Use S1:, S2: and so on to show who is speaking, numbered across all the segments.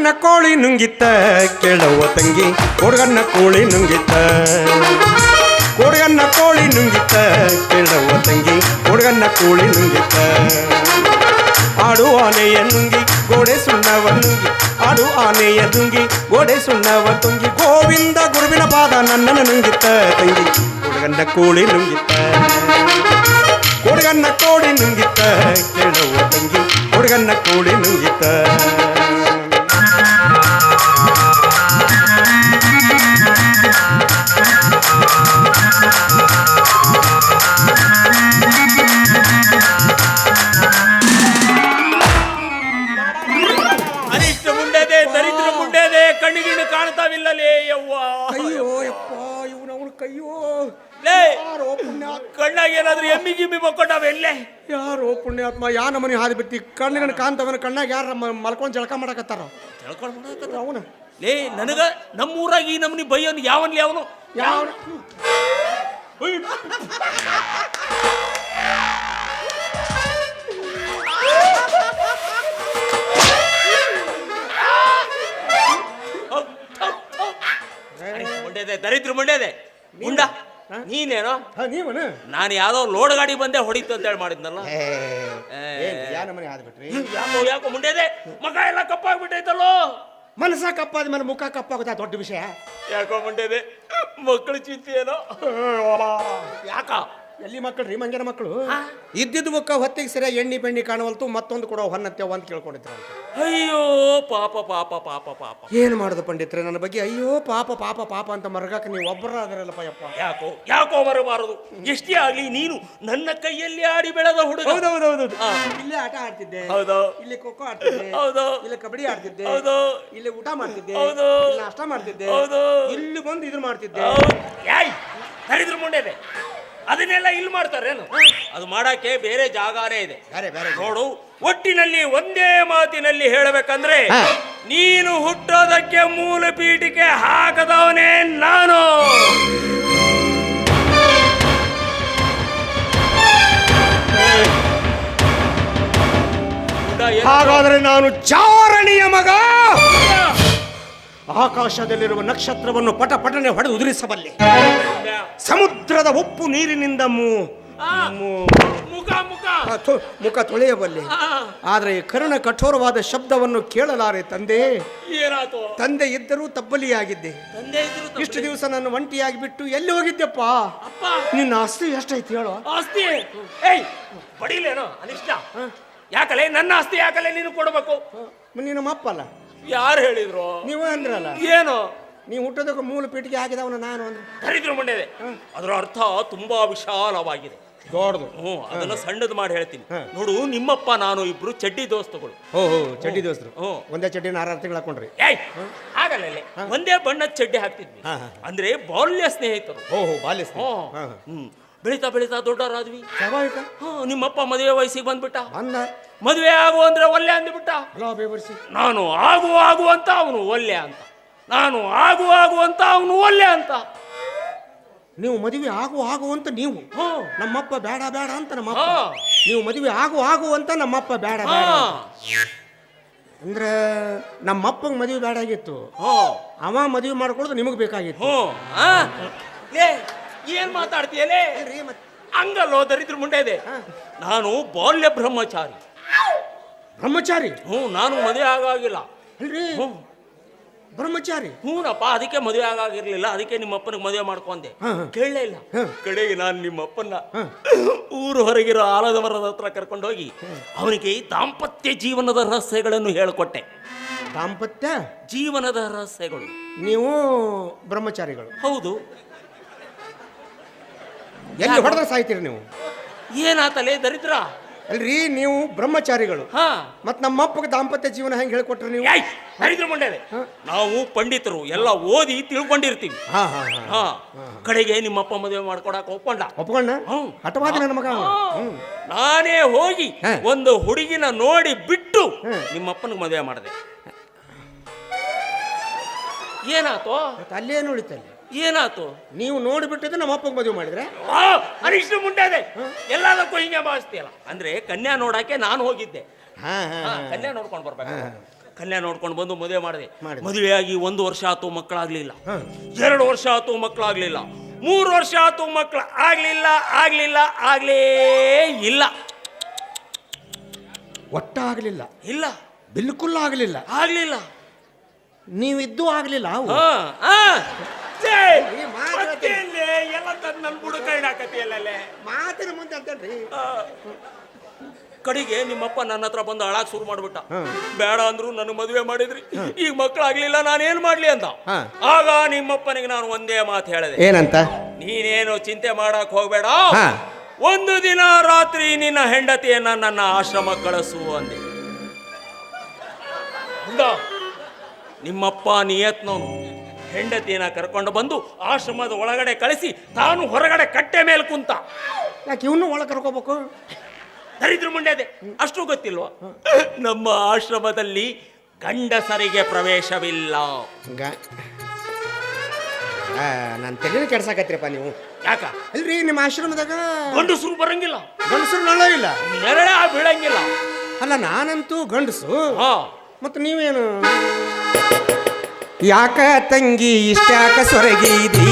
S1: ಹುಡುಗನ್ನ ಕೋಳಿ ನುಂಗಿತ್ತ ಕೇಳುವ ತಂಗಿ ಹುಡುಗನ್ನ ಕೋಳಿ ನುಂಗಿತ್ತ ಹುಡುಗನ್ನ ಕೋಳಿ ನುಂಗಿತ್ತ ಕೇಳುವ ತಂಗಿ ಹುಡುಗನ್ನ ಕೋಳಿ ನುಂಗಿತ್ತ ಆಡು ಆನೆಯ ನುಂಗಿ ಗೋಡೆ ಸುಣ್ಣವ ನುಂಗಿ ಆಡು ಆನೆಯ ನುಂಗಿ ಗೋಡೆ ಸುಣ್ಣವ ತುಂಗಿ ಗೋವಿಂದ ಗುರುವಿನ ಪಾದ ನನ್ನನ್ನು ನುಂಗಿತ್ತ ತಂಗಿ ಹುಡುಗನ್ನ ಕೋಳಿ ನುಂಗಿತ್ತ ಹುಡುಗನ್ನ ಕೋಳಿ ನುಂಗಿತ್ತ ಕೇಳುವ ತಂಗಿ ಹುಡುಗನ್ನ ಕೋಳಿ ನುಂಗಿತ್ತ
S2: ಕಣ್ಣಿಗಿಣ್ಣು ಕಾಣ್ತಾವಿಲ್ಲಲೇ ಯವ್ವ.
S1: ಅಯ್ಯೋ ಯಪ್ಪ ಇವನು ಅವನು ಕೈಯೋ.
S2: ಲೇ
S1: ಯಾರೋ ಪುಣ್ಯಾತ್ಮ.
S2: ಕಣ್ಣಾಗ ಏನಾದ್ರೂ ಎಮ್ಮಿ ಗಿಮ್ಮಿ ಮಕ್ಕೊಂಡಾವ ಎಲ್ಲೇ?
S1: ಯಾರೋ ಪುಣ್ಯಾತ್ಮ ಯಾ ನಮನಿ ಹಾದಿ ಬಿಟ್ಟಿ ಕಣ್ಣಿಗನ ಕಾಂತವನ ಕಣ್ಣಾಗ ಯಾರ ಮಲ್ಕೊಂಡು ಜಳಕ ಮಾಡಕತ್ತಾರ? ಅವನ.
S2: ಲೇ ನನಗ ನಮ್ಮೂರಾಗ ಈ ನಮ್ನಿ ಬೈಯೋನು ಯಾವನ್ಲಿ ಅವನು?
S1: ಯಾವ
S2: ದರಿದ್ರ ಮಂಡ್ಯದೆ. ಮುಂಡ ನೀನೇನೋ?
S1: ನೀವನ?
S2: ನಾನು ಯಾವ್ದೋ ಲೋಡ್ ಗಾಡಿ ಬಂದೆ ಹೊಡಿತು ಅಂತ ಹೇಳಿ ಮಾಡಿದ್ನಲ್ಲ. ಯಾಕೋ ಮುಂಡೆದೆ ಮಗ ಎಲ್ಲ ಕಪ್ಪಾಗ್ಬಿಟ್ಟೈತಲ್ಲೋ?
S1: ಮನಸ್ಸ ಕಪ್ಪಾದ ಮೇಲೆ ಮುಖ ಕಪ್ಪಾಗುತ್ತಾ ದೊಡ್ಡ ವಿಷಯ.
S2: ಯಾಕೋ ಮಂಡ್ಯದೆ ಮಕ್ಕಳು ಚಿಂತೆ ಏನೋ ಯಾಕ?
S1: ಎಲ್ಲಿ ಮಕ್ಕಳು ರೀ ಮಂಗ್ಯನ ಮಕ್ಕಳು ಇದ್ದಿದ್ದು ಮುಖ ಹೊತ್ತಿಗೆ ಸರಿಯಾಗಿ ಎಣ್ಣೆ ಬೆಣ್ಣಿ ಕಾಣವಲ್ತು ಮತ್ತೊಂದು ಕೊಡೋ ಹೊನ್ನತ್ತೆವ ಅಂತ ಕೇಳ್ಕೊಂಡಿದ್ರು
S2: ಅಯ್ಯೋ ಪಾಪ ಪಾಪ ಪಾಪ ಪಾಪ.
S1: ಏನು ಮಾಡೋದು ಪಂಡಿತ್ರೆ ನನ್ನ ಬಗ್ಗೆ? ಅಯ್ಯೋ ಪಾಪ ಪಾಪ ಪಾಪ ಅಂತ ಮರಗಾಕ ನೀವು ಒಬ್ಬರ ಅದರಲ್ಲಪ್ಪ ಯಪ್ಪ.
S2: ಯಾಕೋ ಯಾಕೋ ಬರಬಾರದು ಎಷ್ಟೇ ಆಗಲಿ ನೀನು ನನ್ನ ಕೈಯಲ್ಲಿ ಆಡಿ ಬೆಳೆದ ಹುಡುಗ.
S1: ಹೌದೌದೌದು.
S2: ಹೌದು
S1: ಇಲ್ಲೇ ಆಟ ಆಡ್ತಿದ್ದೆ.
S2: ಹೌದು.
S1: ಇಲ್ಲಿ ಖೋಖೋ ಆಡ್ತಿದ್ದೆ.
S2: ಹೌದು.
S1: ಇಲ್ಲಿ ಕಬಡ್ಡಿ ಆಡ್ತಿದ್ದೆ.
S2: ಹೌದು.
S1: ಇಲ್ಲಿ ಊಟ ಮಾಡ್ತಿದ್ದೆ.
S2: ಹೌದು.
S1: ಇಲ್ಲಿ ನಾಷ್ಟ ಮಾಡ್ತಿದ್ದೆ.
S2: ಹೌದು.
S1: ಇಲ್ಲಿ ಬಂದು ಇದು ಮಾಡ್ತಿದ್ದೆ.
S2: ಹೌದ್. ಯಾಯ್ ಕರಿದ್ರು ಮುಂಡೆದೆ ಅದನ್ನೆಲ್ಲ ಇಲ್ಲಿ ಮಾಡ್ತಾರೇನು ಅದು ಮಾಡಕ್ಕೆ ಬೇರೆ ಜಾಗಾನೇ ಇದೆ.
S1: ಬೇರೆ ಬೇರೆ
S2: ನೋಡು ಒಟ್ಟಿನಲ್ಲಿ ಒಂದೇ ಮಾತಿನಲ್ಲಿ ಹೇಳಬೇಕಂದ್ರೆ ನೀನು ಹುಟ್ಟೋದಕ್ಕೆ ಮೂಲ ಪೀಠಿಕೆ ಹಾಕದವನೇ ನಾನು?
S1: ಹಾಗಾದ್ರೆ ನಾನು ಚಾರಣಿಯ ಮಗ. ಆಕಾಶದಲ್ಲಿರುವ ನಕ್ಷತ್ರವನ್ನು ಪಟ ಪಟನೆ ಹೊಡೆದು ಉದುರಿಸಬಲ್ಲೆ. ಸಮುದ್ರದ ಉಪ್ಪು ನೀರಿನಿಂದ ಮು-
S2: ಆ,
S1: ಮು-
S2: ಮುಖ ಮುಖ.
S1: ಆ, ಥು, ಮುಖ ತೊಳೆಯಬಲ್ಲೆ. ಆದರೆ ಈ ಕರ್ಣ ಕಠೋರವಾದ ಶಬ್ದವನ್ನು ಕೇಳಲಾರೆ ತಂದೆ. ತಂದೆ ಇದ್ದರೂ ತಬ್ಬಲಿಯಾಗಿದ್ದೆ.
S2: ತಂದೆ ಇದ್ರು ತಪ್ಪು.
S1: ಇಷ್ಟು ದಿವಸ ನಾನು ಒಂಟಿಯಾಗಿ ಬಿಟ್ಟು ಎಲ್ಲಿ ಹೋಗಿದ್ದೆಪ್ಪ?
S2: ಅಪ್ಪ.
S1: ನಿನ್ನ ಆಸ್ತಿ ಎಷ್ಟೈತಿ ಹೇಳೋ.
S2: ಆಸ್ತಿ? ಏಯ್ ಬಡಿಲೇನೋ ಅನಿಷ್ಟ? ಯಾಕಲೆ? ನನ್ನ ಆಸ್ತಿ ಯಾಕಲೆ? ನೀನು ಕೊಡಬೇಕು.
S1: ನಿನ್ನ ಅಪ್ಪ ಅಲ್ಲ
S2: ಯಾರು ಹೇಳಿದ್ರು?
S1: ನೀವು ಅಂದ್ರಲ್ಲ.
S2: ಏನು?
S1: ನೀವು ಹುಟ್ಟೋದಕ್ಕೆ ಮೂಲ ಪೀಠಿಗೆ ಹಾಕಿದವನು ನಾನು ಅಂದ್ರೆ.
S2: ದರಿದ್ರ ಮಂಡ್ಯದೆ ಅದರ ಅರ್ಥ ತುಂಬಾ ವಿಶಾಲವಾಗಿದೆ.
S1: ದೊಡ್ಡದು.
S2: ಹ್ಞೂ ಅದನ್ನ ಸಣ್ಣದು ಮಾಡಿ ಹೇಳ್ತೀನಿ. ನೋಡು ನಿಮ್ಮಪ್ಪ ನಾನು ಇಬ್ರು ಚಡ್ಡಿ ದೋಸ್ತಗಳು.
S1: ಹೋ ಹೋ ಚಡ್ಡಿ ದೋಸ್ತರು.
S2: ಹ್ಞೂ.
S1: ಒಂದೇ ಚಡ್ಡಿ ಆರಾರು ತಿಂಗಳು ಹಾಕೊಂಡ್ರಿ.
S2: ಏಯ್ ಆಗಲ್ಲ ಒಂದೇ ಬಣ್ಣದ ಚಡ್ಡಿ ಹಾಕ್ತಿದ್ವಿ.
S1: ಹ, ಹ.
S2: ಅಂದ್ರೆ ಬಾಲ್ಯ ಸ್ನೇಹಿತರು.
S1: ಹೋ ಹೋ ಬಾಲ್ಯ ಸ್ನೇಹ.
S2: ಹ್ಞೂ. ಹ್ಮ್. ಬೆಳೀತಾ ಬೆಳೀತಾ ದೊಡ್ಡವರಾದ್ವಿ.
S1: ಸ್ವಾಭಾವಿಕ
S2: ಹ್ಞೂ ನಿಮ್ಮಪ್ಪ ಮದುವೆ ವಯಸ್ಸಿಗೆ ಬಂದ್ಬಿಟ್ಟ.
S1: ಅನ್ನ
S2: ಮದುವೆ ಆಗು ಅಂದ್ರೆ ಒಲ್ಲೆ ಅಂದ್ಬಿಟ್ಟ.
S1: ಬೇವರ್ಸಿ
S2: ನಾನು ಆಗು ಆಗು ಅಂತ ಅವನು ಒಲ್ಲೆ ಅಂತ. ನಾನು ಆಗು ಆಗು ಅಂತ ಅವನು ಒಲ್ಲೆ ಅಂತ.
S1: ನೀವು ಮದುವೆ ಆಗು ಆಗು ಅಂತ ನೀವು. ನಮ್ಮಪ್ಪ ಬೇಡ ಬೇಡ ಅಂತ ನಮ್ಮಪ್ಪ. ನೀವು ಮದುವೆ ಆಗು ಆಗು ಅಂತ ನಮ್ಮಪ್ಪ ಬೇಡ ಬೇಡ ಅಂದ್ರೆ ನಮ್ಮಪ್ಪಂಗೆ ಮದುವೆ ಬೇಡ ಆಗಿತ್ತು. ಅವ ಮದುವೆ ಮಾಡ್ಕೊಳ್ಳೋದು ನಿಮಗೆ ಬೇಕಾಗಿತ್ತು.
S2: ಏನ್ ಮಾತಾಡ್ತೀಯಲೇ? ಹಂಗಲ್ಲೋ ದರಿದ್ರ ಮುಂಡೆ ಇದೆ. ನಾನು ಬಾಲ್ಯ ಬ್ರಹ್ಮಚಾರಿ.
S1: ಬ್ರಹ್ಮಚಾರಿ?
S2: ಹ್ಞೂ ನಾನು ಮದುವೆ ಆಗಾಗಿಲ್ಲ. ಹ್ಞೂ.
S1: ಬ್ರಹ್ಮಚಾರಿ?
S2: ಹ್ಞೂನಪ್ಪ ಅದಕ್ಕೆ ಮದುವೆ ಆಗಾಗಿರ್ಲಿಲ್ಲ ಅದಕ್ಕೆ ನಿಮ್ಮ ಅಪ್ಪನಿಗೆ ಮದುವೆ ಮಾಡ್ಕೊಂಡೆ. ಕೇಳಲೇ ಇಲ್ಲ. ಕಡೆಗೆ ನಾನು ನಿಮ್ಮ
S1: ಅಪ್ಪನ
S2: ಊರು ಹೊರಗಿರೋ ಆಲದ ಮರದ ಹತ್ರ ಕರ್ಕೊಂಡೋಗಿ ಅವನಿಗೆ ದಾಂಪತ್ಯ ಜೀವನದ ರಹಸ್ಯಗಳನ್ನು ಹೇಳಿಕೊಟ್ಟೆ.
S1: ದಾಂಪತ್ಯ?
S2: ಜೀವನದ ರಹಸ್ಯಗಳು.
S1: ನೀವು ಬ್ರಹ್ಮಚಾರಿಗಳು.
S2: ಹೌದು.
S1: ಎಲ್ಲಿ ಹೊಡೆದ್ರೆ ಸಾಯ್ತೀರಿ ನೀವು?
S2: ಏನಾತಲೆ ದರಿದ್ರ?
S1: ಅಲ್ರಿ ನೀವು ಬ್ರಹ್ಮಚಾರಿಗಳು.
S2: ಹಾ.
S1: ನಮ್ಮ ನಮ್ಮಪ್ಪಗೆ ದಾಂಪತ್ಯ ಜೀವನ ಹೆಂಗ್ ಹೇಳ್ಕೊಟ್ರಿ ನೀವು?
S2: ಹರಿದ್ರ ದರಿದ್ರ ನಾವು ಪಂಡಿತರು ಎಲ್ಲ ಓದಿ ತಿಳ್ಕೊಂಡಿರ್ತೀವಿ.
S1: ಹಾ ಹಾ ಹಾ.
S2: ಹಾ. ಕಡೆಗೆ ನಿಮ್ಮಪ್ಪ ಮದುವೆ ಮಾಡ್ಕೊಡಕ್ ಒಪ್ಕೊಂಡ.
S1: ಒಪ್ಕೊಂಡ?
S2: ಹ್ಮ್.
S1: ಹಠವಾದಿ ನನ್ನ ಮಗ ಅವ. ಹ್ಮ್.
S2: ನಾನೇ ಹೋಗಿ
S1: ಹಾ.
S2: ಒಂದು ಹುಡುಗಿನ ನೋಡಿ ಬಿಟ್ಟು
S1: ನಿಮ್ಮ
S2: ನಿಮ್ಮಪ್ಪನಿಗೆ ಮದುವೆ ಮಾಡಿದೆ. ಏನಾತೋ?
S1: ಮತ್ತ್ ಅಲ್ಲೇನು ಉಳಿತಲ್ಲಿ?
S2: ಏನಾತು
S1: ನೀವು ನೋಡಿಬಿಟ್ಟಿದ್ದು ನಮ್ಮ ಅಪ್ಪಗೆ ಮದುವೆ ಮಾಡಿದ್ರೆ?
S2: ಅನಿಷ್ಟ ಮುಂಡಾದೆ ಎಲ್ಲದಕ್ಕೂ ಹಿಂಗೆ ಭಾವಿಸ್ತೀಯಲ್ಲ. ಅಂದ್ರೆ ಕನ್ಯಾ ನೋಡಕ್ಕೆ ನಾನು ಹೋಗಿದ್ದೆ.
S1: ಹಾ ಹಾ
S2: ಹಾ, ಕನ್ಯಾ ನೋಡ್ಕೊಂಡು ಬರ್ಬೇಕು. ಕನ್ಯಾ ನೋಡ್ಕೊಂಡು ಬಂದು ಮದುವೆ ಮಾಡಿದೆ.
S1: ಮದುವೆ
S2: ಮದುವೆಯಾಗಿ ಒಂದು ವರ್ಷ ಆತು ಮಕ್ಕಳಾಗ್ಲಿಲ್ಲ. ಎರಡು ವರ್ಷ ಆತು ಮಕ್ಕಳಾಗ್ಲಿಲ್ಲ. ಮೂರು ವರ್ಷ ಆತು ಮಕ್ಕಳು ಆಗ್ಲಿಲ್ಲ ಆಗ್ಲಿಲ್ಲ ಆಗ್ಲೇ ಇಲ್ಲ.
S1: ಒಟ್ಟ ಆಗಲಿಲ್ಲ
S2: ಇಲ್ಲ.
S1: ಬಿಲ್ಕುಲ್ ಆಗಲಿಲ್ಲ.
S2: ಆಗ್ಲಿಲ್ಲ.
S1: ನೀವಿದ್ದು ಆಗಲಿಲ್ಲ
S2: ಹಾ, ಹಾ. ಛೇ,
S1: ಈ ಮಾತು
S2: ಮತ್ತೇನ್ಲೇ? ಎಲ್ಲ ತಂದು ನನ್ನ ಬುಡ ಕೈ ಹಾಕತಿಯಲ್ಲೇ
S1: ಮಾತಿನ ಮುಂದೆ
S2: ಕಡೆಗೆ ನಿಮ್ಮಪ್ಪ ನನ್ನ ಹತ್ರ ಬಂದು ಅಳಾಕ್ ಶುರು ಮಾಡ್ಬಿಟ್ಟ. ಬೇಡ ಅಂದ್ರು ನನ್ನ ಮದುವೆ ಮಾಡಿದ್ರಿ. ಈಗ ಮಕ್ಕಳಾಗ್ಲಿಲ್ಲ ನಾನೇನ್ ಮಾಡ್ಲಿ ಅಂತ ಆಗ ನಿಮ್ಮಪ್ಪನಿಗೆ ನಾನು ಒಂದೇ ಮಾತು ಹೇಳಿದೆ.
S1: ಏನಂತ?
S2: ನೀನೇನು ಚಿಂತೆ ಮಾಡಕ್ ಹೋಗ್ಬೇಡ. ಒಂದು ದಿನ ರಾತ್ರಿ ನಿನ್ನ ಹೆಂಡತಿಯನ್ನ ನನ್ನ ಆಶ್ರಮ ಕಳಿಸು ಅಂದೆ. ನಿಮ್ಮಪ್ಪ ನಿಯತ್ನವನು ಹೆಂಡತಿಯನ್ನ ಕರ್ಕೊಂಡು ಬಂದು ಆಶ್ರಮದ ಒಳಗಡೆ ಕಳಿಸಿ ತಾನು ಹೊರಗಡೆ ಕಟ್ಟೆ ಮೇಲೆ ಕುಂತ.
S1: ಯಾಕೆ ಇವನು ಒಳಗೆ ಕರ್ಕೋಬೇಕು?
S2: ದರಿದ್ರ ಮುಂಡೆದೆ ಅಷ್ಟು ಗೊತ್ತಿಲ್ವಾ? ನಮ್ಮ ಆಶ್ರಮದಲ್ಲಿ ಗಂಡಸರಿಗೆ ಪ್ರವೇಶವಿಲ್ಲ.
S1: ನಾನು ತೆಗೆದು ಕೆಡ್ಸಾಕತ್ರಿಪ್ಪ ನೀವು.
S2: ಯಾಕ?
S1: ಅಲ್ರಿ ನಿಮ್ಮ ಆಶ್ರಮದಾಗ
S2: ಗಂಡಸರು ಬರಂಗಿಲ್ಲ.
S1: ಗಂಡಸರು ನಳ ಇಲ್ಲ.
S2: ನೆರಳೆ ಬೀಳಂಗಿಲ್ಲ.
S1: ಅಲ್ಲ ನಾನಂತೂ ಗಂಡಸು. ಮತ್ತು ನೀವೇನು ಯಾಕ ತಂಗಿ ಇಷ್ಟ್ಯಾಕ ಸೊರಗಿದಿ?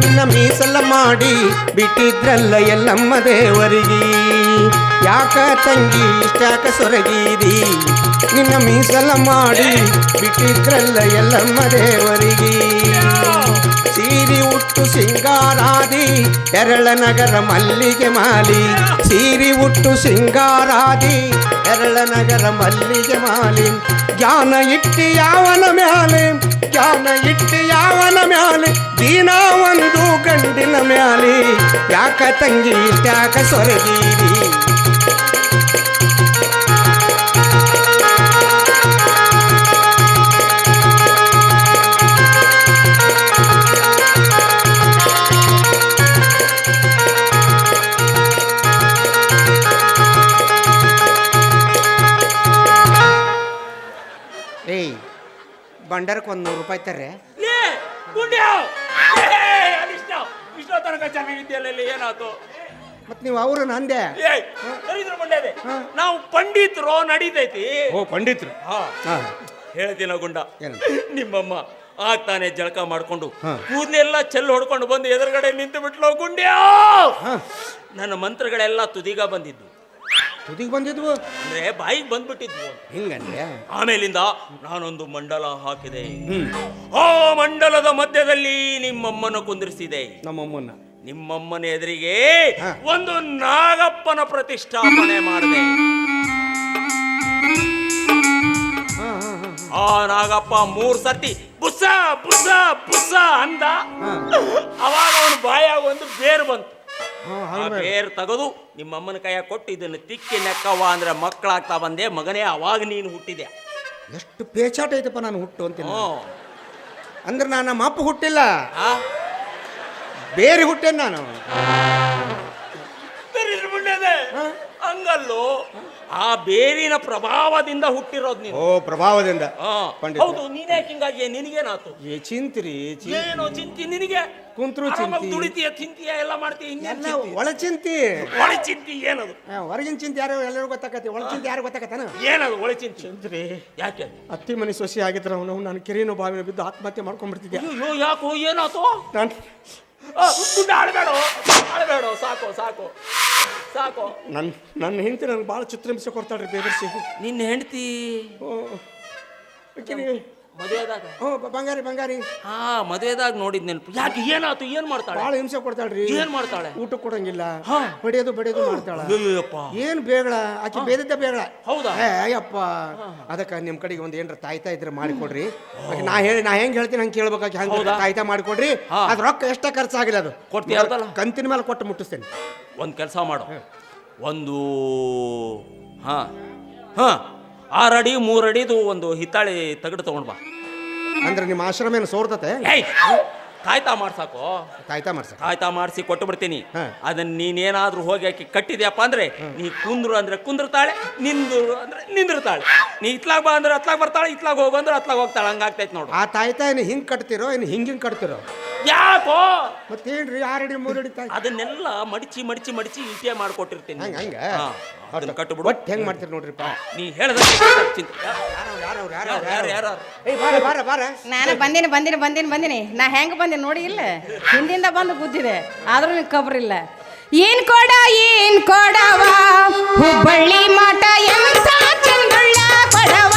S1: ನಿನ್ನ ಮೀಸಲ ಮಾಡಿ ಬಿಟ್ಟಿದ್ರಲ್ಲ ಎಲ್ಲಮ್ಮ ದೇವರಿಗೆ. ಯಾಕ ತಂಗಿ ಇಷ್ಟ್ಯಾಕ ಸೊರಗಿದಿ? ನಿನ್ನ ಮೀಸಲ ಮಾಡಿ ಬಿಟ್ಟಿದ್ರಲ್ಲ ಎಲ್ಲಮ್ಮ ದೇವರಿಗೆ. ಸೀರಿ ಉಟ್ಟು ಸಿಂಗಾರಾದಿ ಎರಳ ನಗರ ಮಲ್ಲಿಗೆ ಮಾಲಿ. ಸೀರಿ ಉಟ್ಟು ಸಿಂಗಾರಾದಿ ಎರಳ ನಗರ ಮಲ್ಲಿಗೆ ಮಾಲಿ. ಜ್ಞಾನ ಇಟ್ಟಿ ಯಾವನ ಮ್ಯಾಲೆ, ಜ್ಞಾನ ಇಟ್ಟಿ ಯಾವನ ಮ್ಯಾಲೆ ದೀನ ಒಂದು ಗಂಡಿನ ಮ್ಯಾಲೆ. ಯಾಕ ತಂಗಿ ಇಷ್ಟ್ಯಾಕ ಸೊರಗೀರಿ ಬಂಡರ್ಕ್ಕೆ ಒಂದು ನೂರು ರೂಪಾಯಿ ತರ್ರೆ.
S2: ಲೇ, ಗುಂಡ್ಯಾವ್! ಇಷ್ಟೋ ತನಕ ಚೆನ್ನಾಗಿದ್ಯಲ್ಲ ಇಲ್ಲಿ ಏನಾಯ್ತು?
S1: ಮತ್ತು ನೀವು ಅವರು ನಂದೆ
S2: ಏಯ್
S1: ಹಾ.
S2: ನಾವು ಪಂಡಿತರು ನಡೀತೈತಿ.
S1: ಓ ಪಂಡಿತ್ರು.
S2: ಹಾ.
S1: ಹಾಂ.
S2: ಹೇಳ್ತೀನ ಗುಂಡ
S1: ಏನು?
S2: ನಿಮ್ಮಮ್ಮ ತಾನೇ ಜಳಕ ಮಾಡ್ಕೊಂಡು
S1: ಹಾ.
S2: ಕೂದಲೆಲ್ಲ ಚೆಲ್ಲು ಹೊಡ್ಕೊಂಡು ಬಂದು ಎದುರುಗಡೆ ನಿಂತು ಬಿಟ್ಲು ಗುಂಡ್ಯಾ?
S1: ಹಾಂ.
S2: ನನ್ನ ಮಂತ್ರಗಳೆಲ್ಲ ತುದಿಗ ಬಂದಿದ್ದು.
S1: ತುದಿಗೆ ಬಂದಿದ್ವು?
S2: ಅಂದ್ರೆ ಬಾಯಿಗೆ ಬಂದ್ಬಿಟ್ಟಿದ್ವು.
S1: ಹಿಂಗಂದ್ರೆ?
S2: ಆಮೇಲಿಂದ ನಾನೊಂದು ಮಂಡಲ ಹಾಕಿದೆ. ಆ ಮಂಡಲದ ಮಧ್ಯದಲ್ಲಿ ನಿಮ್ಮಮ್ಮನ ಕುಂದಿರಿಸಿದೆ.
S1: ನಮ್ಮಮ್ಮನ?
S2: ನಿಮ್ಮಮ್ಮನ ಎದುರಿಗೆ. ಒಂದು ನಾಗಪ್ಪನ ಪ್ರತಿಷ್ಠಾಪನೆ ಮಾಡಿದೆ. ಆ ನಾಗಪ್ಪ ಮೂರ್ ಸರ್ತಿ ಬುಸ ಬುಸ ಬುಸ ಅಂದ. ಅವಾಗ ಅವನು ಬಾಯಾಗ ಒಂದು ಬೇರು ಬಂತು. ಆ
S1: ಹಂಗೆ
S2: ತಗದು ನಿಮ್ಮ ನಿಮ್ಮಮ್ಮನ ಕೈಯಾಗ ಕೊಟ್ಟು ಇದನ್ನು ತಿಕ್ಕಿ ನೆಕ್ಕವ್ವ ಅಂದ್ರೆ ಮಕ್ಕಳಾಗ್ತಾ ಬಂದೆ ಮಗನೇ ಅವಾಗ ನೀನು ಹುಟ್ಟಿದೆ.
S1: ಎಷ್ಟು ಪೇಚಾಟ ಐತಪ್ಪ ನಾನು ಹುಟ್ಟು ಅಂತೀನಿ. ಅಂದ್ರೆ ನಾನು ನಮ್ಮ ಅಪ್ಪ ಹುಟ್ಟಿಲ್ಲ.
S2: ಆ?
S1: ಬೇರೆ ಹುಟ್ಟೇನು ನಾನು?
S2: ಹಂಗಲ್ಲೋ? ಆ ಬೇರಿನ ಪ್ರಭಾವದಿಂದ ಹುಟ್ಟಿರೋದು ನೀನು.
S1: ಓ ಪ್ರಭಾವದಿಂದ. ಪಂಡಿತ.
S2: ಹೌದು ನೀನೇ ಹಿಂಗಾಗಿ ನಿನಗೇನಾತು
S1: ಏ ಚಿಂತ್ರಿ ಚಿ
S2: ಏನೋ ಚಿಂತಿ ನಿನಗೆ?
S1: ಕುಂತ್ರು
S2: ಆರಾಮಾಗಿ
S1: ಚಿಂತಿ.
S2: ದುಡಿತೀಯ ತಿಂತೀಯ ಎಲ್ಲ ಮಾಡ್ತೀಯ ಇನ್ನೇನ್
S1: ಎಲ್ಲ
S2: ಚಿಂತಿ?
S1: ಒಳ ಚಿಂತಿ.
S2: ಒಳ ಚಿಂತಿ ಏನದು?
S1: ಆ, ಹೊರಗಿನ ಚಿಂತೆ ಯಾರು ಎಲ್ಲರಿಗೂ ಗೊತ್ತಾಕತಿ ಒಳ ಚಿಂತೆ ಯಾರು ಗೊತ್ತಾಕತ್ತಾನ?
S2: ಏನದು ಒಳ ಚಿಂತಿ?
S1: ಚಿಂತ್ರಿ.
S2: ಯಾಕೆ?
S1: ಅತ್ತಿ ಮನೆ ಸೊಸಿ ಆಗಿದ್ರೆ ಅವನು ನಾನು ಕೆರೆನೋ ಬಾವಿನ ಬಿದ್ದು ಆತ್ಮಹತ್ಯೆ ಮಾಡ್ಕೊಂಡ್ಬಿಡ್ತಿದ್ದೆ
S2: ಅಯ್ಯೋ ಯಾಕೋ ಏನಾತೋ
S1: ನಾನು
S2: ದುಡ್ಡು ಆಳ್ಬೇಡ ಆಳ್ಬೇಡ ಸಾಕು ಸಾಕು. ಸಾಕು.
S1: ನನ್ನ ನನ್ನ ಹೆಂಡತಿ ನನಗೆ ಭಾಳ ಚಿತ್ರಹಿಂಸೆ ಕೊಡ್ತಾಳ್ರಿ ಬೇದರ್ಸಿ
S2: ನಿನ್ನ ಹೆಂಡತಿ? ಮದುವೆದಾಗ?
S1: ಬ- ಬಂಗಾರಿ ಬಂಗಾರಿ.
S2: ಹಾ ಮದುವೆದಾಗ ನೋಡಿದ್ ನೆನಪು ಯಾಕೆ ಏನಾತು? ಏನ್ ಮಾಡ್ತಾಳೆ?
S1: ಭಾಳ ಹಿಂಸೆ ಕೊಡ್ತಾಳ್ರಿ.
S2: ಏನ್ ಮಾಡ್ತಾಳೆ?
S1: ಊಟ ಕೊಡಂಗಿಲ್ಲ.
S2: ಹಾ.
S1: ಬಡಿಯೋದು ಬಡಿಯೋದು ಮಾಡ್ತಾಳ. ಏನ್ ಬೇಗಳ? ಆಕಿ ಬೇದಿದ್ದ ಬೇಗಳ.
S2: ಹೌದಾ?
S1: ಏ ಅಯ್ಯಪ್ಪ. ಅದಕ್ಕ ನಿಮ್ಮ ಕಡೆಗೆ ಒಂದು ಏನ್ರ ತಾಯ್ತಾ ಇದ್ರೆ ಮಾಡಿಕೊಡ್ರಿ. ಆಕಿ ನಾ ಹೇಳಿ ನಾ ಹೆಂಗ್ ಹೇಳ್ತೀನಿ ಹಂಗೆ ಕೇಳ್ಬೇಕಾಗಿ ಹಂಗ? ತಾಯ್ತಾ ಮಾಡಿಕೊಡ್ರಿ.
S2: ಹಾ.
S1: ಅದ್ ರೊಕ್ಕ ಎಷ್ಟ ಖರ್ಚಾಗಿಲ್ಲ ಅದು.
S2: ಕೊಡ್ತೀಯ?
S1: ಕಂತಿನ ಮೇಲೆ ಕೊಟ್ಟು ಮುಟ್ಟಿಸ್ತೇನೆ.
S2: ಒಂದು ಕೆಲಸ ಮಾಡು. ಒಂದು ಹಾ ಹಾ. ಆರು ಮೂರಡಿದು ಒಂದು ಹಿತ್ತಾಳಿ ತಗಡು ತಗೊಂಡ್ ಬಾ.
S1: ಅಂದ್ರೆ ನಿಮ್ಮ ಆಶ್ರಮ ಏನು ಸೋರ್ತತೆ?
S2: ಏಯ್! ಕಾಯ್ತಾ ಮಾಡ್ಸಾಕು?
S1: ಕಾಯ್ತಾ ಮಾಡ್ಸ
S2: ಕಾಯ್ತಾ ಮಾಡಿಸಿ ಕೊಟ್ಟು ಬಿಡ್ತೀನಿ
S1: ಹಾ.
S2: ಅದನ್ನ ನೀನೇನಾದ್ರೂ ಹೋಗಿ ಹಾಕಿ ಕಟ್ಟಿದ್ಯಪ್ಪ ಅಂದ್ರೆ ನೀ ಕುಂದ್ರು ಅಂದ್ರೆ ಕುಂದ್ರತಾಳೆ ನಿಂದ್ರು ಅಂದ್ರೆ ನಿಂದಿರ್ತಾಳೆ ನೀ ಇತ್ಲಾಗ ಬಾ ಅಂದ್ರೆ ಅತ್ಲಾಗ ಬರ್ತಾಳೆ ಇತ್ಲಾಗ ಹೋಗು ಅಂದ್ರೆ ಅತ್ಲಾಗ ಹೋಗ್ತಾಳೆ. ಹಂಗಾಗ್ತೈತೆ ನೋಡು.
S1: ಆ ತಾಯ್ತಾ ಏನು ಹಿಂಗ್ ಕಟ್ತಿರೋ ಏನು ಹಿಂಗ್ ಹಿಂಗ್ ಕಟ್ತಿರೋ?
S2: ಯಾಕೋ?
S1: ಮತ್ತೇನ್ರಿ ಆರಡಿ ಮೂರಡಿ ತಾಯಿ?
S2: ಅದನ್ನೆಲ್ಲ ಮಡಿಚಿ ಮಡಿಚಿ ಮಡಿಚಿ ಇಟ್ಟೆ ಮಾಡ್ಕೊಟ್ಟಿರ್ತೀನಿ.
S1: ಹಂಗ ಹಂಗ?
S2: ಹಾ, ಅದನ್ನ ಕಟ್ಬಿಡು.
S1: ಒಟ್ಟು ಹೆಂಗ್ ಮಾಡ್ತೀರಿ ನೋಡ್ರಿಪ್ಪ?
S2: ನೀ ಹೇಳ್ದ ಚಿಂತೆ.
S1: ಯಾರೋ ಯಾರೋ ಯಾರವ್ರು
S2: ಯಾರು
S1: ಯಾರು
S2: ಯಾರು ಯಾರು
S1: ಏಯ್ ಬಾರ ಬಾರ ಬಾರ
S3: ನಾನು ಬಂದಿನಿ ಬಂದಿನಿ ಬಂದಿನಿ ಬಂದಿನಿ ನಾ ಹೆಂಗ್ ಬಂದಿನಿ ನೋಡಿ ಇಲ್ಲ ಹಿಂದಿಂದ ಬಂದು ಕೂತಿದೆ ಆದ್ರೂ ನಿನ್ ಖಬರಿಲ್ಲ ಏನ್ ಕೊಡ ಏನ್ ಕೊಡವ ಹುಬ್ಬಳ್ಳಿ ಮಠ ಎಂತ ಚಂದುಳ್ಳ ಕೊಡವ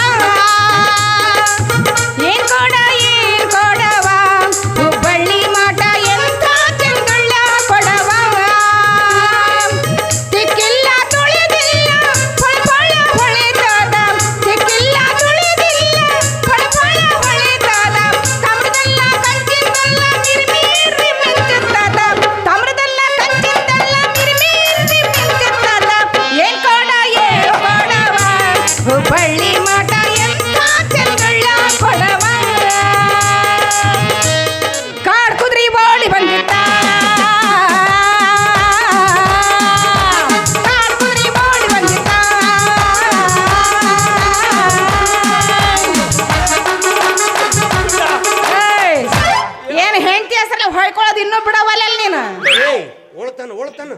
S1: ಓಳ್ತಾನ ಓಳ್ತಾನ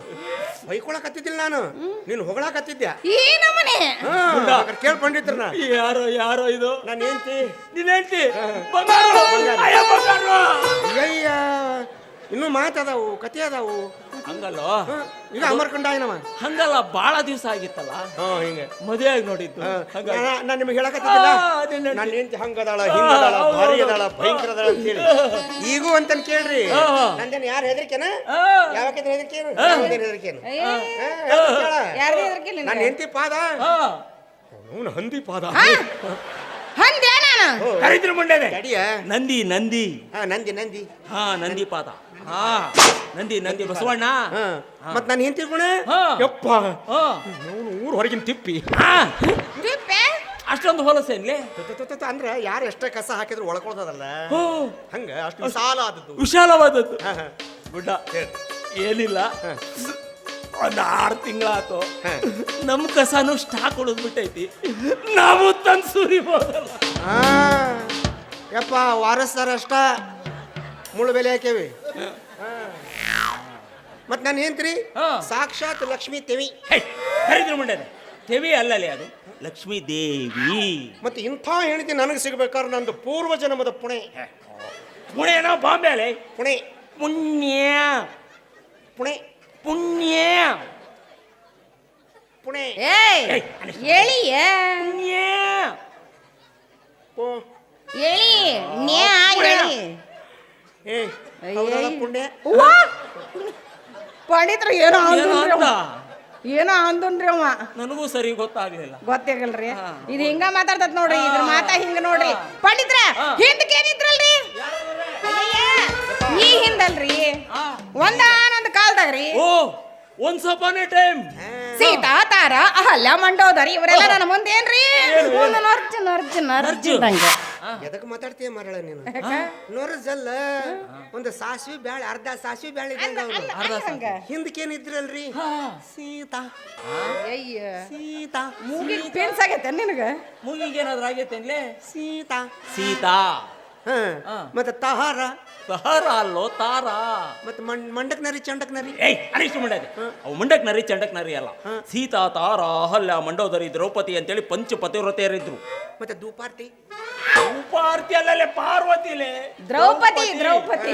S1: ಬೈಕೊಳಕತ್ತಿದ್ದಿಲ್ಲ ನಾನು. ನೀನು ಹೊಗಳಕತ್ತಿದ್ದೆ ಹಾ ಕೇಳಿ ಪಂಡಿತ್ರನ
S2: ಯಾರೋ ಯಾರೋ ಇದು?
S1: ನಾನು ಏನ್ತಿ
S2: ನಿನ್ನ ಹೆಂಡ್ತಿ? ಇನ್ನು ಅಯ್ಯ ಬಂಗಾರು.
S1: ಅಯ್ಯ ಇನ್ನೂ ಮಾತದಾವು ಕತೆ ಅದಾವು.
S2: ಹಂಗಲ್ಲೋ?
S1: ಈಗ ಏನವ
S2: ಹಂಗಲ್ಲ ಬಾಳ ದಿವಸ ಆಗಿತ್ತಲ್ಲ?
S1: ಹಾ ಹಿಂಗೆ.
S2: ಮದುವೆ ಆಗಿ ನೋಡಿದ್ದು ಹಂಗಾಗಿ
S1: ನಾನು ನಿಮಗೆ ಹೇಳಕತ್ತಿದ್ದಿಲ್ಲ?
S2: ನಿನ್ನ ಹೆಂಡ್ತಿ.
S1: ಹಂಗದಾಳ ಹಿಂಗದಾಳ ಭಾರಿ ಅದಾಳ ಭಯಂಕರ ಅದಾಳ ಅಂತೇಳಿ ಈಗೂ ಅಂತ ಕೇಳ್ರಿ. ನಂದೇನು ಯಾರು ಹೆದರಿಕೆನ? ಯಾವಕ್ಕೆ ಹೆದರಿಕೆನು? ಯಾವ್ದೇನು ಹೆದರಿಕೆನು?
S3: ಯಾರ್ದು ಹೆದರ್ಕಿಲ್ಲ
S1: ನನ್ನ ಹೆಂಡತಿ ಪಾದ? ಅವನು ಹಂದಿ ಪಾದ.
S3: ಹಂದೆ ನಾನು?
S2: ಕರಿದ್ರ ಮುಂಡೆನೆ.
S1: ಅಡಿಯ
S2: ನಂದಿ ನಂದಿ.
S1: ಹಾ ನಂದಿ ನಂದಿ.
S2: ಹಾ ನಂದಿ ಪಾದ. ಹಾ ನಂದಿ ನಂದಿ ಬಸವಣ್ಣ.
S1: ಹಾ. ಮತ್ ನಾನು ಏನ್
S2: ತಿಳ್ಕೊಣ.
S1: ಯಪ್ಪ. ಅವನು ಊರ್ ಹೊರಗಿನ ತಿಪ್ಪಿ.
S2: ಅಷ್ಟೊಂದು ಹೊಲಸೇನ್ಲಿ
S1: ಅಂದ್ರೆ ಯಾರು ಎಷ್ಟೇ ಕಸ ಹಾಕಿದ್ರು ಒಳ್ಕೊಳ್ತದಲ್ಲ ಹಂಗ ಅಷ್ಟು ವಿಶಾಲ ಆದದ್ದು
S2: ವಿಶಾಲವಾದದ್ದು.
S1: ಹಾ, ಹಾ.
S2: ಗುಡ್ಡ ಏನಿಲ್ಲ. ಒಂದು ಆರು ತಿಂಗಳಾತು.
S1: ನಮ್ಮ
S2: ನಮ್ ಕಸನು ಸ್ಟಾಕ್ ಉಳಿದ್ಬಿಟ್ಟೈತಿ ನಾವು ತಂದ್ ಸುರಿಬೋದಲ್ಲ.
S1: ಯಪ್ಪ ವಾರಸ್ತಾರ ಅಷ್ಟ ಮುಳ್ಳು ಬೆಲೆ ಹಾಕೇವಿ. ಮತ್ತೆ ನಾನು ಏನ್ತ್ರಿ?
S2: ಹಾ.
S1: ಸಾಕ್ಷಾತ್ ಲಕ್ಷ್ಮೀ ತೆವಿ
S2: ಹರಿದ್ರ ಮಂಡ್ಯದ. ತೆವಿ ಅಲ್ಲಲ್ಲಿ ಅದು. ಲಕ್ಷ್ಮೀ ದೇವಿ.
S1: ಮತ್ತೆ ಇಂಥ ಹೆಂಡತಿ ನನಗೆ ಸಿಗ್ಬೇಕಾದ್ರೆ ನಂದು ಪೂರ್ವ ಜನ್ಮದ ಪುಣೆ.
S2: ಪುಣೆನೋ ಬಾಂಬೆ ಅಲೆ
S1: ಪುಣೆ.
S2: ಪುಣ್ಯ.
S1: ಪುಣೆ.
S2: ಪುಣ್ಯ.
S1: ಪುಣೆ.
S3: ಏಯ್
S2: ಏಯ್,
S3: ಎಳಿಯ
S2: ಪುಣ್ಯ.
S1: ಓ.
S3: ಎಳಿ ನ್ಯಾ ಎಳಿ
S1: ಏ ಹೌದಲ್ಲ ಪುಣ್ಯ?
S3: ಅವ್ವ! ಪಂಡಿತ್ರು ಏನೋ
S2: ಏನೋ
S3: ಅಂದ್ರಿ
S2: ಅವ.
S3: ಏನೋ ಅಂದನ್ರಿ ಅವ.
S2: ನನಗೂ ಸರಿ ಗೊತ್ತಾಗ್ಲಿಲ್ಲ.
S3: ಗೊತ್ತಾಗಲ್ರಿ. ಇದು ಹಿಂಗ ಮಾತಾಡ್ತದ ನೋಡ್ರಿ ಇದ್ರ ಮಾತಾ ಹಿಂಗ ನೋಡ್ರಿ. ಪಂಡಿತ್ರ. ಹಿಂದಕ್ಕೆ ಏನಿದ್ರಲ್ರಿ ಅಯ್ಯಯ್ಯ, ಈ ಹಿಂದಲ್ರಿ. ಒಂದ ಆನಂದ್ ಕಾಲ್ದಾಗ್ರಿ?
S2: ಓ once upon time
S3: Sita Tara Ahalya Mandodari ಇವರೆಲ್ಲ ನನ್ನ ಮುಂದೆ ಏನ್ರಿ
S2: ಏನು, ಅರ್ಜುನ್
S3: ಅರ್ಜುನ್ ನರ್ಜ್ ಇದ್ದಂಗೆ.
S1: ಎದಕ್ ಮಾತಾಡ್ತೀಯ ಮರಳ ನೀನು? ನೋರಜಲ್ಲ. ಒಂದು ಸಾಸಿವೆ ಬ್ಯಾಳೆ ಅರ್ಧ ಸಾಸಿವೆ ಬ್ಯಾಳೆ ಇದ್ದಂಗ
S3: ಹಂಗ.
S1: ಹಿಂದಕ್ಕೇನಿದ್ರಲ್ರಿ ಸೀತಾ.
S3: ಅಯ್ಯ
S1: ಸೀತಾ.
S3: ಮೂಗಿಗೆ ಪೇನ್ಸ್ ಆಗೈತೆ ನಿನಗ?
S2: ಮೂಗಿಗೆ ಏನಾದ್ರು ಆಗೈತೆ
S1: ಸೀತಾ.
S2: ಸೀತಾ.
S1: ಮತ್ತೆ ತಹಾರ.
S2: ತಾರ ಅಲ್ಲೋ ತಾರ?
S1: ಮತ್ತೆ ಮಂಡ್ ಮಂಡಕ್ ನರಿ ಚಂಡಕ್ ನರಿ?
S2: ಏಯ್ ಅನಿಷ್ಟು ಮಂಡದೆ ಅವು ಮಂಡಕ್ ನರಿ ಚಂಡಕ್ ನರಿ ಅಲ್ಲ. ಸೀತಾ ತಾರ ಅಹಲ್ಯ ಮಂಡೋದರಿ ದ್ರೌಪದಿ ಅಂತೇಳಿ ಪಂಚ ಪತಿವ್ರತೆಯರಿದ್ರು
S1: ಮತ್ತೆ ದೂಪಾರ್ತಿ
S2: ದೂಪಾರ್ತಿ ಅಲ್ಲಲ್ಲೇ ಪಾರ್ವತಿಲೆ.
S3: ದ್ರೌಪದಿ ದ್ರೌಪದಿ.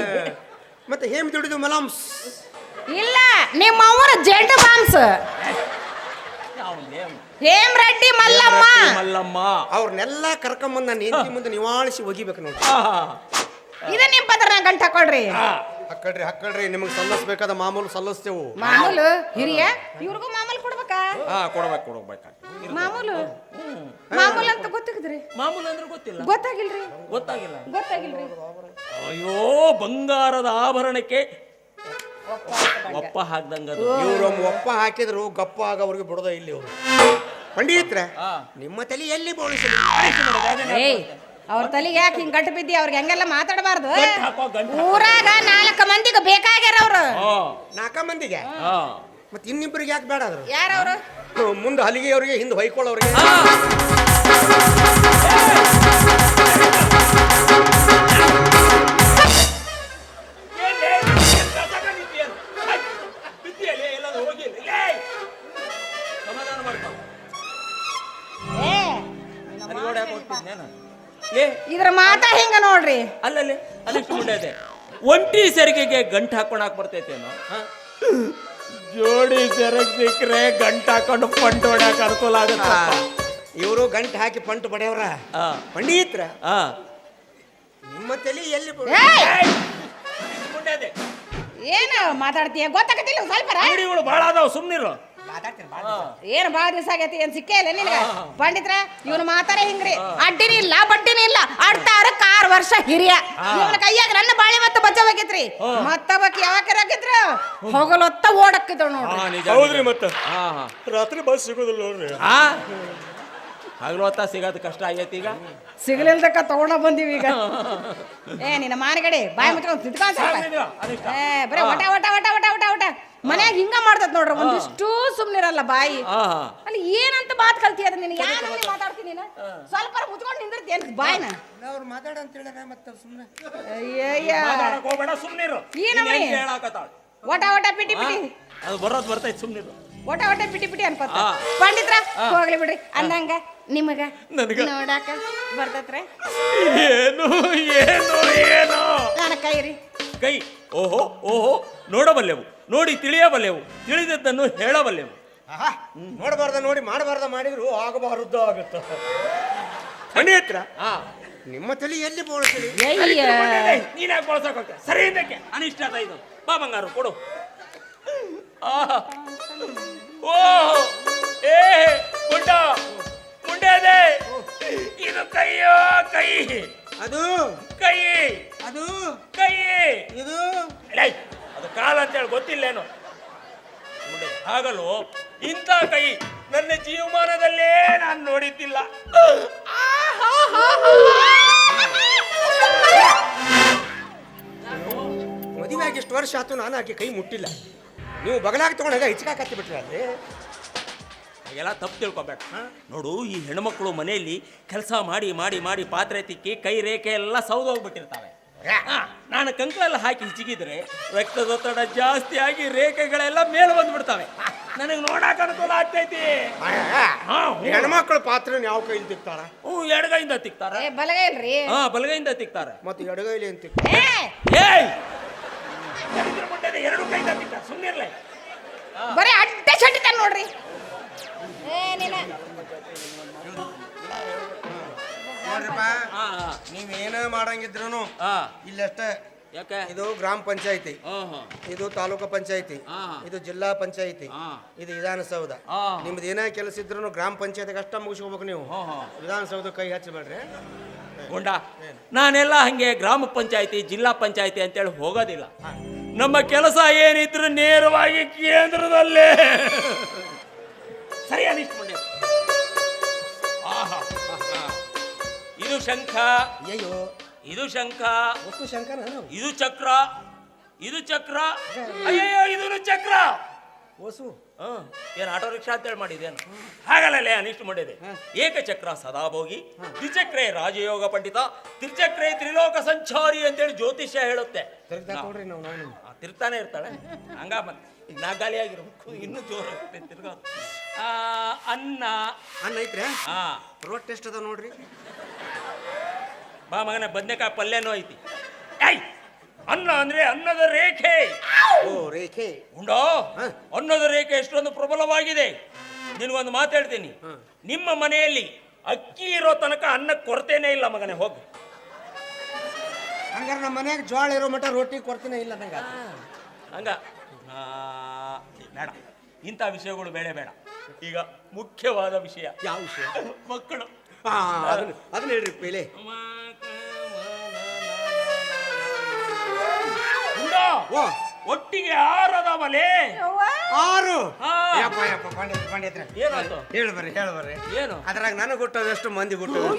S1: ಮತ್ತೆ ಹೇಮ್ ದುಡಿದು ಮಲಾಮ್ಸ್.
S3: ಇಲ್ಲ ನಿಮ್ಮ ಅವರ ಜೆಂಟ್ ಮಾಂಸ.
S2: ಅವ್ನ್ಲೇ ಅವ್ನು.
S3: ಹೇಮ್ ರೆಡ್ಡಿ ಮಲ್ಲಮ್ಮ.
S2: ಮಲ್ಲಮ್ಮ.
S1: ಅವ್ರನ್ನೆಲ್ಲ ಕರ್ಕೊಂಬಂದು ನಾನು ಹೆಂಡತಿ ಮುಂದೆ ನಿವಾಳಿಸಿ ಒಗಿಬೇಕು ನೋಡಿ.
S2: ಆಹಾ.
S3: ಇದ ನಿಮ್ ಪದರ ಗಂಟ ಹಾಕೊಳ್ರಿ.
S1: ಹಕ್ಕಳ್ರಿ ಹಕ್ಕಳ್ರಿ ನಿಮಗೆ ಸಲ್ಲಿಸ್ಬೇಕಾದ ಮಾಮೂಲು ಸಲ್ಲಿಸ್ತೇವು.
S3: ಮಾಮೂಲು? ಹಿರಿಯ? ಇವ್ರಿಗೂ ಮಾಮೂಲು ಕೊಡ್ಬೇಕಾ?
S2: ಹಾ ಕೊಡ್ಬೇಕು ಕೊಡ್ಬೇಕು
S3: ಮಾಮೂಲು? ಮಾಮೂಲು ಅಂತ ಗೊತ್ತಿದ್ರಿ?
S2: ಮಾಮೂಲು ಅಂದ್ರೆ ಗೊತ್ತಿಲ್ಲ.
S3: ಗೊತ್ತಾಗಿಲ್ರಿ?
S2: ಗೊತ್ತಾಗಿಲ್ಲ.
S3: ಗೊತ್ತಾಗಿಲ್ರಿ?
S2: ಅಯ್ಯೋ ಬಂಗಾರದ ಆಭರಣಕ್ಕೆ ಒಪ್ಪ ಹಾಕ್ದಂಗ
S1: ಇವ್ರು ಒಪ್ಪ ಹಾಕಿದ್ರು ಗಪ್ಪ ಆಗವ್ರಿಗೆ ಬಿಡೋದ ಇಲ್ಲಿ ಅವರು ಪಂಡಿತ್ರ. ನಿಮ್ಮ ತಲೆ ಎಲ್ಲಿ ಬೋಳಿಸಲಿ?
S3: ಏಯ್ ಅವ್ರ ತಲೆಗೆ ಯಾಕೆ ಹಿಂಗ್ ಗಂಟು ಬಿದ್ದಿ ಅವ್ರಿಗೆ ಹೆಂಗೆಲ್ಲ ಮಾತಾಡಬಾರ್ದು
S2: ಗಂಟ್ ಹಾಕೋ ಗಂಟ್ ಹಾಕೋ.
S3: ಊರಾಗ ನಾಲ್ಕು ಮಂದಿಗೆ ಬೇಕಾಗ್ಯಾರ ಅವ್ರು
S2: ಹಾ,
S1: ನಾಲ್ಕ ಮಂದಿಗೆ
S2: ಹಾ.
S1: ಮತ್ತೆ ಇನ್ನಿಬ್ಬರಿಗೆ ಯಾಕೆ ಬೇಡ ಅದ್ರ
S3: ಯಾರವ್ರು
S1: ಮುಂದೆ ಹಲಿಗೆಯವ್ರಿಗೆ ಹಿಂದೆ ಹೊಯ್ಕೊಳ್ಳೋರಿಗೆ
S2: ಬಿದ್ಯೆಲೆ, ಎಲ್ಲಾದ್ರೂ. ಏಯ್! ಸಮಾಧಾನ ಮಾಡ್ಕೊ.
S3: ಏ
S2: ಹೋಗ್ತಿದ್ನೇನು?
S3: ಮಾತ ಹಿಂಗ ನೋಡ್ರಿ.
S2: ಅಲ್ಲಲ್ಲಿ ಅಲ್ಲಿಷ್ಟು ಮುಂಡೆ ಒಂಟಿ ಸೆರಿಗೆಗೆ ಗಂಟು ಹಾಕೊಂಡಾಕ್ ಬರ್ತೈತೇನೋ? ಜೋಡಿ ಸೆರಗ್ ಸಿಕ್ಕ್ರೆ ಗಂಟು ಹಾಕೊಂಡು ಪಂಟ್ ಹೊಡ್ಯಾಕ ಅನುಕೂಲ ಆಗುತ್ತೆ
S1: ಇವರು ಗಂಟು ಹಾಕಿ ಪಂಟು ಬಡಿಯವ್ರ ಪಂಡಿತ್ರ. ನಿಮ್ಮ ತಲೆ ಎಲ್ಲಿ
S3: ಏನು ಮಾತಾಡ್ತೀಯ? ಗೊತ್ತಾಗತ್ತಿಲ್ಲ ಸ್ವಲ್ಪ
S2: ಬಹಳ ಇವಳು ಭಾಳ ಅದಾವ ಸುಮ್ನಿರು.
S1: ಬಾ.
S3: ಏನ್ ಬಹಳ ದಿವಸ ಆಗೈತಿ ಏನ್ ಸಿಕ್ಕೇ ಇಲ್ಲ ನಿನಗ? ಪಂಡಿತ್ರ ಇವನು ಮಾತಾರೆ ಹಿಂಗ್ರಿ. ಅಡ್ಡಿನ ಇಲ್ಲ ಬಡ್ಡಿನ ಇಲ್ಲ. ಅಡ್ತಾರ ಕಾರ್ ವರ್ಷ ಹಿರಿಯ. ಇವನ ಕೈಯಾಗ ನನ್ನ ಬಾಳೆ ಮತ್ತೆ ಮತ್ತ ಅವಾಕ ಯಾವಾಗ ಹಾಕಿದ್ರ ಹೋಗಲೊತ್ತ ಓಡಕ್ಕಿದ್ರು ನೋಡ್ರಿ.
S1: ಹೌದ್ರಿ. ಮತ್ತೆ?
S2: ಹಾ ಹಾ.
S1: ರಾತ್ರಿ ಬಸ್ ಸಿಗೋದಿಲ್ಲ ನೋಡ್ರಿ.
S2: ಹಗಲೊತ್ತ ಸಿಗೋದು ಕಷ್ಟ ಆಗೈತಿ ಈಗ?
S3: ಸಿಗಲಿಲ್ದಕ್ಕ ತಗೊಂಡ ಬಂದೀವಿ ಈಗ. ಏ ನಿನ್ನ ಮಾನಗಡೆ ಬಾಯಿ ಮುಚ್ಕೊಂಡು ತಿದ್ಕೊಂಡ್? ಏ ಬರೇ ಒಟ ಒಟ ಒಟ ಒಟ ಒಟ ಒಟ. ಮನ್ಯಾಗ ಹಿಂಗ ಮಾಡ್ತದ ನೋಡ್ರಿ ಒಂದಿಷ್ಟು ಸುಮ್ನಿರಲ್ಲ ಬಾಯಿ. ಅಲ್ಲಿ ಏನಂತ ಬಾತ್ ಕಲ್ತಿ ಅದ ನಿನಗೆ ಯಾರು ಮಾತಾಡ್ತೀನಿ ನೀನು ಸ್ವಲ್ಪ ಮುಚ್ಕೊಂಡು ನಿಂದಿರ್ತಿ ಬಾಯ್ನ?
S1: ಅವ್ರು ಮಾತಾಡ ಅಂತ ಹೇಳಿದ್ರೆ ಮತ್ತೆ ಸುಮ್ಮನೆ
S2: ಹೋಗ್ಬೇಡ ಸುಮ್ನಿರು.
S3: ಏನಮ್ಮ? ಒಟ ಒಟ ಪಿಟಿ ಪಿಟಿ.
S2: ಅದು ಬರೋದು ಬರ್ತೈತಿ ಸುಮ್ನಿರು.
S3: ಒಟ ಒಟ ಪಿಟಿ ಪಿಟಿ ಅನ್ಕೋತ. ಪಂಡಿತ್ರ ಹೋಗ್ಲಿ ಬಿಡ್ರಿ. ಅಂದಂಗ ನಿಮಗ
S2: ನನಗ?
S3: ನೋಡಾಕ ಬರ್ತತ್ರೆ.
S2: ಏನು ಏನು ಏನು?
S3: ನನ್ನ ಕೈ ರೀ
S2: ಕೈ ಓಹೋ ಓಹೋ ನೋಡಬಲ್ಲೆವು. ನೋಡಿ ತಿಳಿಯಬಲ್ಲೆವು. ತಿಳಿದದ್ದನ್ನು ಹೇಳಬಲ್ಲೆವು.
S1: ಆಹಾ, ನೋಡಬಾರ್ದ ನೋಡಿ ಮಾಡಬಾರ್ದ ಮಾಡಿದ್ರು ಆಗಬಾರದ್ದು ಆಗುತ್ತೆ. ಮನೆ
S2: ಹತ್ರ?
S1: ನಿಮ್ಮ ತಲೆ ಎಲ್ಲಿ ಬೋಳ್ತೀರಿ
S3: ಅಯ್ಯ
S2: ನೀನ್ ಯಾಕೆ ಬಳಸಕ್ ಹೋಗ್ತೀಯ ಸರಿ ಇದಕ್ಕೆ ಅನಿಷ್ಟ ಅದ ಇದು. ಬಾ ಬಂಗಾರು ಕೊಡು. ಆಹಾ. ಓಹೋ. ಏ ಗುಡ್ಡ ಮುಂಡೆ ಅದೇ ಇದು ಕೈಯೋ ಕೈ.
S1: ಅದು?
S2: ಕೈ.
S1: ಅದು?
S2: ಕೈ.
S1: ಇದು?
S2: ಲೈ, ಅದು ಕಾಲ ಅಂತೇಳಿ ಗೊತ್ತಿಲ್ಲೇನು? ಆಗಲು ಇಂಥ ಕೈ ನನ್ನ ಜೀವಮಾನದಲ್ಲೇ ನಾನು ನೋಡಿದ್ದಿಲ್ಲ.
S1: ಮದುವೆಯಾಗಿ ಎಷ್ಟು ಇಷ್ಟು ವರ್ಷ ಆತು ನಾನು ಆಕೆ ಕೈ ಮುಟ್ಟಿಲ್ಲ. ನೀವು ಬಗಲಾಗಿ ತಗೊಂಡಾಗ ಹಿಚ್ಕಾಕತ್ತಿ ಬಿಟ್ರಿ ಅಲ್ಲಿ?
S2: ಎಲ್ಲ ತಪ್ಪು ತಿಳ್ಕೊಬೇಕು. ನೋಡು ಈ ಹೆಣ್ಮಕ್ಳು ಮನೆಯಲ್ಲಿ ಕೆಲಸ ಮಾಡಿ ಮಾಡಿ ಮಾಡಿ ಪಾತ್ರೆ ತಿಕ್ಕಿ ಕೈ ರೇಖೆ ಎಲ್ಲ ಸೌದೋಗ್ಬಿಟ್ಟಿರ್ತಾವೆ. ನಾನು ಕಂಕಳೆಲ್ಲ ಹಾಕಿ ಹಿಚಿಗಿದ್ರೆ ರಕ್ತದೊತ್ತಡ ಜಾಸ್ತಿ ಆಗಿ ರೇಖೆಗಳೆಲ್ಲ ಮೇಲೆ ಬಂದ್ಬಿಡ್ತವೆ. ನನಗೆ ನೋಡಕ್ ಅನುಕೂಲ ಆಗ್ತೈತಿ.
S1: ಹೆಣ್ಮಕ್ಳು ಪಾತ್ರ ಯಾವ ಕೈಲಿ ತಿಕ್ತಾರ?
S2: ಹ್ಞೂ ಎಡಗೈಯಿಂದ ತಿಕ್ತಾರೆ.
S3: ಏ ಬಲಗೈ ಇಲ್ರಿ.
S2: ಹಾ ಬಲಗೈಯಿಂದ ತಿಕ್ತಾರ.
S1: ಮತ್ತೆ ಎಡಗೈಲಿ ಅಂತ
S3: ಏ!
S2: ಏಯ್! ಎರಡು ಕೈಯಿಂದ ತಿಕ್ತಾರೆ ಸುಮ್ಮನಿರ್ಲೆ
S3: ಬರೀ ಅಡ್ಡ ಚಂಡಿತ ನೋಡ್ರಿ. ಏ ನೀನ.
S1: ನೋಡ್ರಿಪ್ಪ ನೀವೇನ ಮಾಡಂಗಿದ್ರು
S2: ಹಾ.
S1: ಇಲ್ಲಷ್ಟೇ.
S2: ಯಾಕೆ?
S1: ಇದು ಗ್ರಾಮ ಪಂಚಾಯತಿ. ಇದು ತಾಲೂಕು ಪಂಚಾಯತಿ.
S2: ಹಾ.
S1: ಇದು ಜಿಲ್ಲಾ ಪಂಚಾಯತಿ. ಇದು ವಿಧಾನಸೌಧ. ನಿಮ್ದು ಏನೇ ಕೆಲಸ ಇದ್ರು ಗ್ರಾಮ ಪಂಚಾಯತಿಗೆ ಅಷ್ಟ ಮುಗಿಸ್ಕೋಬೇಕು ನೀವು. ವಿಧಾನಸೌಧ ಕೈ ಹಚ್ಚಬೇಡ್ರಿ
S2: ಗುಂಡ ನಾನೆಲ್ಲ ಹಂಗೆ ಗ್ರಾಮ ಪಂಚಾಯತಿ ಜಿಲ್ಲಾ ಪಂಚಾಯತಿ ಅಂತೇಳಿ ಹೋಗೋದಿಲ್ಲ. ನಮ್ಮ ಕೆಲಸ ಏನಿದ್ರು ನೇರವಾಗಿ ಕೇಂದ್ರದಲ್ಲೇ. ಸರಿ ಇದು ಶಂಖ.
S1: ಅಯ್ಯೋ
S2: ಇದು ಶಂಖ.
S1: ಒಟ್ಟು ಶಂಕರ
S2: ಇದು ಚಕ್ರ. ಇದು ಚಕ್ರ. ಅಯ್ಯೋ ಇದು ಚಕ್ರ.
S1: ಹೊಸು
S2: ಹ್ಮ್. ಏನು ಆಟೋ ರಿಕ್ಷಾ ಅಂತೇಳಿ ಮಾಡಿದೇನು ಹಾಗಲ್ಲೇ ಅನಿಷ್ಟು ಮಾಡಿದೆ. ಏಕಚಕ್ರ ಸದಾಭೋಗಿ ದ್ವಿಚಕ್ರೆ ರಾಜಯೋಗ ಪಂಡಿತ ತ್ರಿಚಕ್ರೆ ತ್ರಿಲೋಕ ಸಂಚಾರಿ ಅಂತೇಳಿ ಜ್ಯೋತಿಷ್ಯ ಹೇಳುತ್ತೆ. ಆ, ತಿರ್ತಾನೆ ಇರ್ತಾಳೆ. ಹಂಗ ಮತ್ತೆ ಈಗ ನಾ ಗಾಲಿಯಾಗಿರ್ಬೇಕು ಇನ್ನೂ ಜೋರು ತಿರ್ಗೋ. ಅನ್ನ.
S1: ಅನ್ನ ಐತ್ರಿ
S2: ಆ.
S1: ಪ್ರೋಟ್ ಎಷ್ಟದ ಅದ ನೋಡ್ರಿ.
S2: ಬಾ ಮಗನ ಬದನೆಕಾಯಿ ಪಲ್ಯನೂ ಐತಿ ಐ ಅನ್ನ ಅಂದ್ರೆ ಅನ್ನದ ರೇಖೆ.
S1: ಓ ರೇಖೆ.
S2: ಉಂಡೋ. ಅನ್ನದ ರೇಖೆ ಎಷ್ಟೊಂದು ಪ್ರಬಲವಾಗಿದೆ. ನಿನಗೊಂದು ಮಾತು ಹೇಳ್ತೀನಿ. ನಿಮ್ಮ ಮನೆಯಲ್ಲಿ ಅಕ್ಕಿ ಇರೋ ತನಕ ಅನ್ನ ಕೊರತೆನೇ ಇಲ್ಲ ಮಗನೇ ಹೋಗು.
S1: ಹಂಗಾರೆ ನಮ್ಮ ಮನ್ಯಾಗ ಜೋಳ ಇರೋ ಮಟ್ಟ ರೊಟ್ಟಿ ಕೊಡ್ತೀನಿ ಇಲ್ಲ ನಂಗೆ.
S2: ಹಂಗ. ಬೇಡ. ಇಂಥ ವಿಷಯಗಳು ಬೇಡ ಬೇಡ. ಈಗ ಮುಖ್ಯವಾದ ವಿಷಯ.
S1: ಯಾವ ವಿಷಯ?
S2: ಮಕ್ಕಳು.
S1: ಅದನ್ನ ಅದನ್ನ ಹೇಳ್ರಿ ಪೇಲೆ.
S2: ಒಟ್ಟಿಗೆ ಆರದವಲೇ
S1: ಆರು.
S2: ಅದಾವಲೆ
S1: ಯಪ್ಪ ಯಪ್ಪ ಪಂಡಿತ್ ಪಂಡಿತ್ರ
S2: ಏನಾಯ್ತು?
S1: ಹೇಳಿ ಬರ್ರಿ ಹೇಳಿ ಬರ್ರಿ.
S2: ಏನು?
S1: ಅದ್ರಾಗ ನನಗೆ ಎಷ್ಟು ಮಂದಿ ಹುಟ್ಟೋದು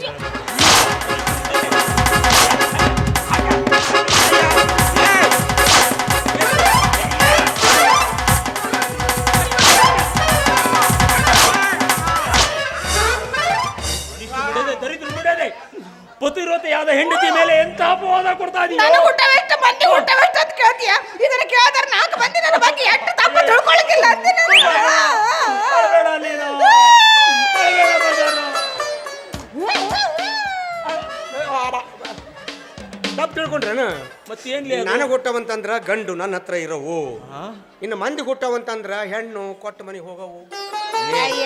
S2: ಬಿಡದೆ ಪತಿರೋತೆಯಾದ ಹೆಂಡತಿ ಮೇಲೆ ಎಂತ ಅಪವಾದ ಕೊಡ್ತಾ
S3: ನನ್ನ ಕೇಳ್ತೀಯ ಇದನ್ನ ಕೇಳಿದ್ರೆ ನಾಲ್ಕು ಮಂದಿ ನನ್ನ ಬಗ್ಗೆ ಎಷ್ಟು ತಪ್ಪು ತಿಳ್ಕೊಳಕಿಲ್ಲ ಅಂತೀನಿ
S2: ನೀನು.
S1: ತಪ್ಪು ತಿಳ್ಕೊಂಡ್ರೇನ?
S2: ಮತ್ತೇನ್ಲಿ?
S1: ನನಗೆ ಹುಟ್ಟವಂತಂದ್ರ ಗಂಡು ನನ್ನ ಹತ್ರ ಇರೋವು? ಇನ್ನು ಮಂದಿ ಹುಟ್ಟವಂತಂದ್ರ ಹೆಣ್ಣು ಕೊಟ್ಟ ಮನೆಗೆ ಹೋಗವು.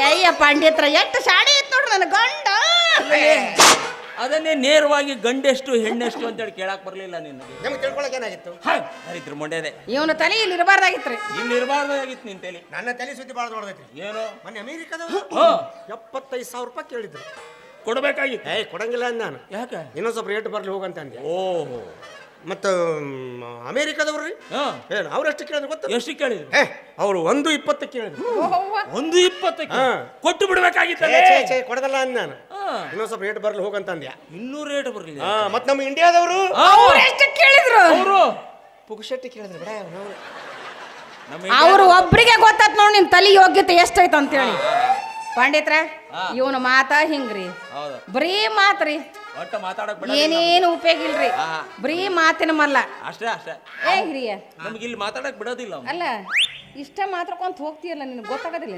S3: ಅಯ್ಯ ಪಂಡಿತ್ರ ಎಷ್ಟು ಶಾಡಿ ಇತ್ತು ನೋಡ್ರಿ ನನ್ನ ಗಂಡ.
S2: ಅದನ್ನೇ ನೇರವಾಗಿ ಗಂಡೆಷ್ಟು ಹೆಣ್ಣೆಷ್ಟು ಅಂತೇಳಿ ಕೇಳಕ್ ಬರ್ಲಿಲ್ಲ ನಿನಗೆ
S1: ನಿಮ್ಗೆ ತಿಳ್ಕೊಳಕ್ ಏನಾಗಿತ್ತು?
S2: ಹರಿದ್ರ ಮೊಂಡೆದೆ.
S3: ಇವನ ತಲೆ ಇಲ್ಲಿ ಇರಬಾರ್ದಾಗಿತ್ರಿ
S2: ಇಲ್ಲಿ ಇರಬಾರ್ದಾಗಿತ್ತು ನಿನ್ ತಲೆ.
S1: ನನ್ನ ತಲೆ ಸುದ್ದಿ ಭಾಳ ದೊಡ್ಡದೈತಿ
S2: ಏನು?
S1: ಮೊನ್ನೆ ಅಮೇರಿಕಾದವರು
S2: ಹಾ.
S1: ಎಪ್ಪತ್ತೈದು ಸಾವಿರ ರೂಪಾಯಿ ಕೇಳಿದ್ರು.
S2: ಕೊಡ್ಬೇಕಾಗಿತ್ತು.
S1: ಏಯ್ ಕೊಡಂಗಿಲ್ಲ ಅಂದ ನಾನು.
S2: ಯಾಕೆ?
S1: ಇನ್ನೊಂದು ಸ್ವಲ್ಪ ರೇಟ್ ಬರ್ಲಿ ಹೋಗಂತ ಅಂದೆ.
S2: ಓಹೋ.
S1: ಮತ್ತು ಅಮೇರಿಕಾದವ್ರು ರೀ?
S2: ಏನು
S1: ಏನು ಅವ್ರೆಷ್ಟು ಕೇಳಿದ್ರು ಗೊತ್ತ?
S2: ಎಷ್ಟು ಕೇಳಿದ್ರು?
S1: ಏ ಅವರು ಒಂದು ಇಪ್ಪತ್ತು ಕೇಳಿದ್ರು.
S2: ಒಂದು ಇಪ್ಪತ್ತಕ್ಕೆ
S1: ಹಾ.
S2: ಕೊಟ್ಟು ಬಿಡ್ಬೇಕಾಗಿತ್ತಲ್ಲ?
S1: ಛೇ, ಛೇ, ಕೊಡದಲ್ಲ ಅಂದ ನಾನು. ಇನ್ನೊಂದು ಸ್ವಲ್ಪ ರೇಟ್ ಬರಲಿ ಹೋಗಂತ ಅಂದ್ಯ?
S2: ಇನ್ನೂರು ರೇಟ್ ಬರಲಿ
S1: ಮತ್ತೆ ಮತ್ತು ನಮ್ಮ ಇಂಡಿಯಾದವರು?
S3: ಅವ್ರು ಎಷ್ಟು ಕೇಳಿದ್ರು?
S2: ಅವರು.
S1: ಪುಗುಶೆಟ್ಟಿ ಕೇಳಿದ್ರು ಬಿಡ ಅವರು
S2: ನಮ್ಮ
S3: ಅವ್ರು ಒಬ್ರಿಗೆ ಗೊತ್ತಾತ್ ನೋಡಿ ನಿಮ್ಮ ತಲೆ ಯೋಗ್ಯತೆ ಎಷ್ಟೈತ ಅಂತೇಳಿ ಪಂಡಿತ್ರ ಇವನ ಮಾತಾ ಹಿಂಗ್ರಿ.
S2: ಹೌದು.
S3: ಬರೀ ಮಾತ್ರಿ.
S2: ಒಟ್ಟ ಮಾತಾಡಕ್ ಬಿಡ
S3: ಏನೇನು ಉಪಯೋಗ ಇಲ್ರಿ. ಬರೀ ಮಾತಿನ ಮಲ್ಲ.
S2: ಅಷ್ಟೇ ಅಷ್ಟೇ.
S3: ಏ ಹಿರಿಯ.
S2: ನಮ್ಗೆ ಇಲ್ಲಿ ಮಾತಾಡಕ್ ಬಿಡೋದಿಲ್ಲ ಅವ್ನು.
S3: ಅಲ್ಲ ಇಷ್ಟ ಮಾತ್ರ ಕೊಂತ ಹೋಗ್ತೀಯಲ್ಲ ನಿನಗೆ? ಗೊತ್ತಾಗೋದಿಲ್ಲ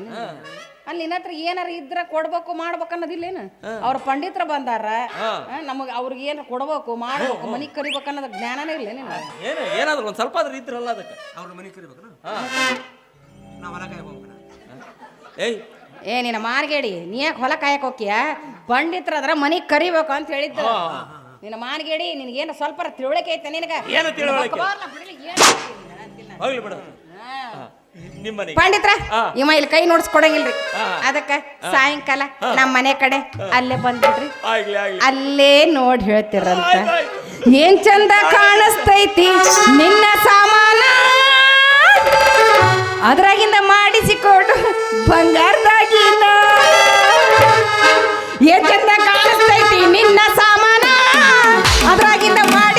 S3: ಅಲ್ಲಿ ನಿನ್ನ ಹತ್ರ ಏನಾರ ಇದ್ರ ಕೊಡ್ಬೇಕು ಮಾಡ್ಬೇಕು ಅನ್ನೋದಿಲ್ಲೇನು? ಅವ್ರ ಪಂಡಿತರ ಬಂದಾರ.
S2: ಹಾ.
S3: ನಮಗೆ ಅವ್ರಿಗೆ ಏನಾರ ಕೊಡ್ಬೇಕು ಮಾಡ್ಬೇಕು ಮನಿಗ್ ಕರಿಬೇಕು ಅನ್ನೋದ್ ಜ್ಞಾನನೇ ಇಲ್ಲ ನಿನ್ನ
S2: ಏನು ಏನಾದ್ರು ಒಂದ್ ಸ್ವಲ್ಪ ಆದ್ರೂ ಇದ್ರಲ್ಲ ಅದಕ್ಕೆ.
S1: ಅವ್ರ ಮನಿ ಕರಿಬೇಕು. ನಾವು ಹೊಲ ಕಾಯಕ್ಕೆ ಹೋಗ್ಬೇಕನ
S2: ಏಯ್.
S3: ಏ ನಿನ್ನ ಮಾರ್ಗೇಡಿ ನೀ ಯಾಕೆ ಹೊಲ ಕಾಯಕ್ ಹೋಗ್ತೀಯ? ಪಂಡಿತ್ರ ಅದ್ರ ಮನಿ ಕರಿಬೇಕು ಅಂತ ಹೇಳಿದ್ದ. ನಿನ್ನ ಮಾರ್ಗೇಡಿ ನಿನಗೇನು ಸ್ವಲ್ಪ ತಿಳುವಳಿಕೆ ಐತೆ ನಿನಗೆ?
S2: ಏನು ತಿಳುವಳಿಕೆ? ಹೋಗ್ಲಿ ಬಿಡು. ನಿಮ್ಮನೆ
S3: ಪಂಡಿತ್ರ. ಇವ ಇಲ್ಲಿ ಕೈ ನೋಡಿಸ್ಕೊಡಂಗಿಲ್ರಿ. ಅದಕ್ಕ ಸಾಯಂಕಾಲ ನಮ್ಮ ಮನೆ ಕಡೆ ಅಲ್ಲೇ ಬಂದ್ಬಿಡ್ರಿ.
S2: ಆಗ್ಲಿ ಆಗ್ಲಿ.
S3: ಅಲ್ಲೇ ನೋಡಿ ಹೇಳ್ತಿರಂತ. ಏನ್ ಚಂದ ಕಾಣಿಸ್ತೈತಿ? ನಿನ್ನ ಸಾಮಾನ ಅದ್ರಾಗಿಂದ ಮಾಡಿಸಿಕೊಡು ಬಂಗಾರದಾಗಿಂದ ಚಂದ ಕಾಣಿಸ್ತೈತಿ ನಿನ್ನ ಸಾಮಾನ. ಅದ್ರಾಗಿಂದ ಮಾಡಿಸಿಕೊಡು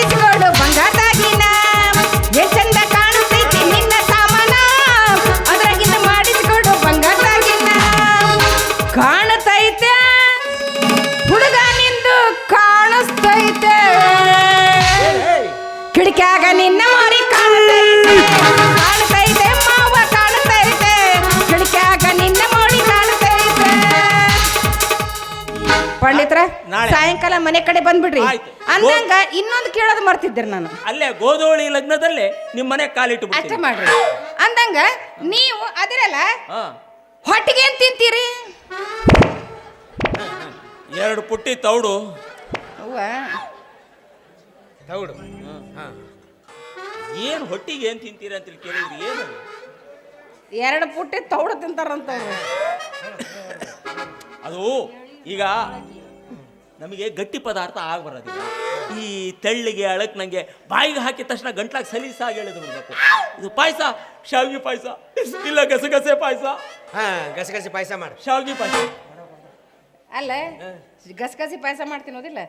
S3: ಮನೆ ಕಡೆ ಬಂದ್ಬಿಡ್ರಿ.
S2: ಆಯ್ತು.
S3: ಅಂದಂಗ ಇನ್ನೊಂದು ಕೇಳೋದು ಮರ್ತಿದ್ದೆ ನಾನು.
S2: ಅಲ್ಲೇ ಗೋಧೋಳಿ ಲಗ್ನದಲ್ಲಿ ನಿಮ್ಮ ಮನೆ ಕಾಲಿಟ್ಟು
S3: ಅಷ್ಟೇ
S2: ಬಿಡ್ತೀನಿ.
S3: ಮಾಡ್ರಿ. ಅಂದಂಗ ನೀವು ಅದಿರಲ್ಲ
S2: ಹಾ.
S3: ಹೊಟ್ಟಿಗೆ ಏನ್ ತಿಂತೀರಿ?
S2: ಎರಡು ಪುಟ್ಟಿ ತೌಡು.
S3: ಅವ್ವ.
S1: ಹೌದು ಹಾಂ
S2: ಏನು ಹೊಟ್ಟಿಗೆ ಏನು ತಿಂತೀರ ಅಂತ ಕೇಳಿದ್ರಿ ಏನು?
S3: ಎರಡು ಪುಟ್ಟಿ ತೌಡು ತಿಂತಾರಂತ ಅವ್ರು.
S2: ಅದು ಈಗ ನಮಗೆ ಗಟ್ಟಿ ಪದಾರ್ಥ ಆಗಬರೋದಿಲ್ಲ. ಈ ತೆಳ್ಳಿಗೆ ಅಳಕ್ ನಂಗೆ ಬಾಯಿಗೆ ಹಾಕಿದ ತಕ್ಷಣ ಗಂಟ್ಲಾಗಿ ಸಲೀಸಾಗಿ ಹೇಳಿದ್ರು ಬಿಡ್ಬೇಕು. ಇದು ಪಾಯಸ? ಶಾವಿಗೆ ಪಾಯಸ? ಇಲ್ಲ ಗಸಗಸೆ ಪಾಯಸ?
S1: ಹಾಂ ಗಸಗಸೆ ಪಾಯಸ ಮಾಡಿ.
S2: ಶಾವಿಗೆ ಪಾಯಸ.
S3: ಅಲ್ಲ ಗಸಗಸಿ ಪಾಯಸ ಮಾಡ್ತೀನಿ ಓದಿಲ್ಲ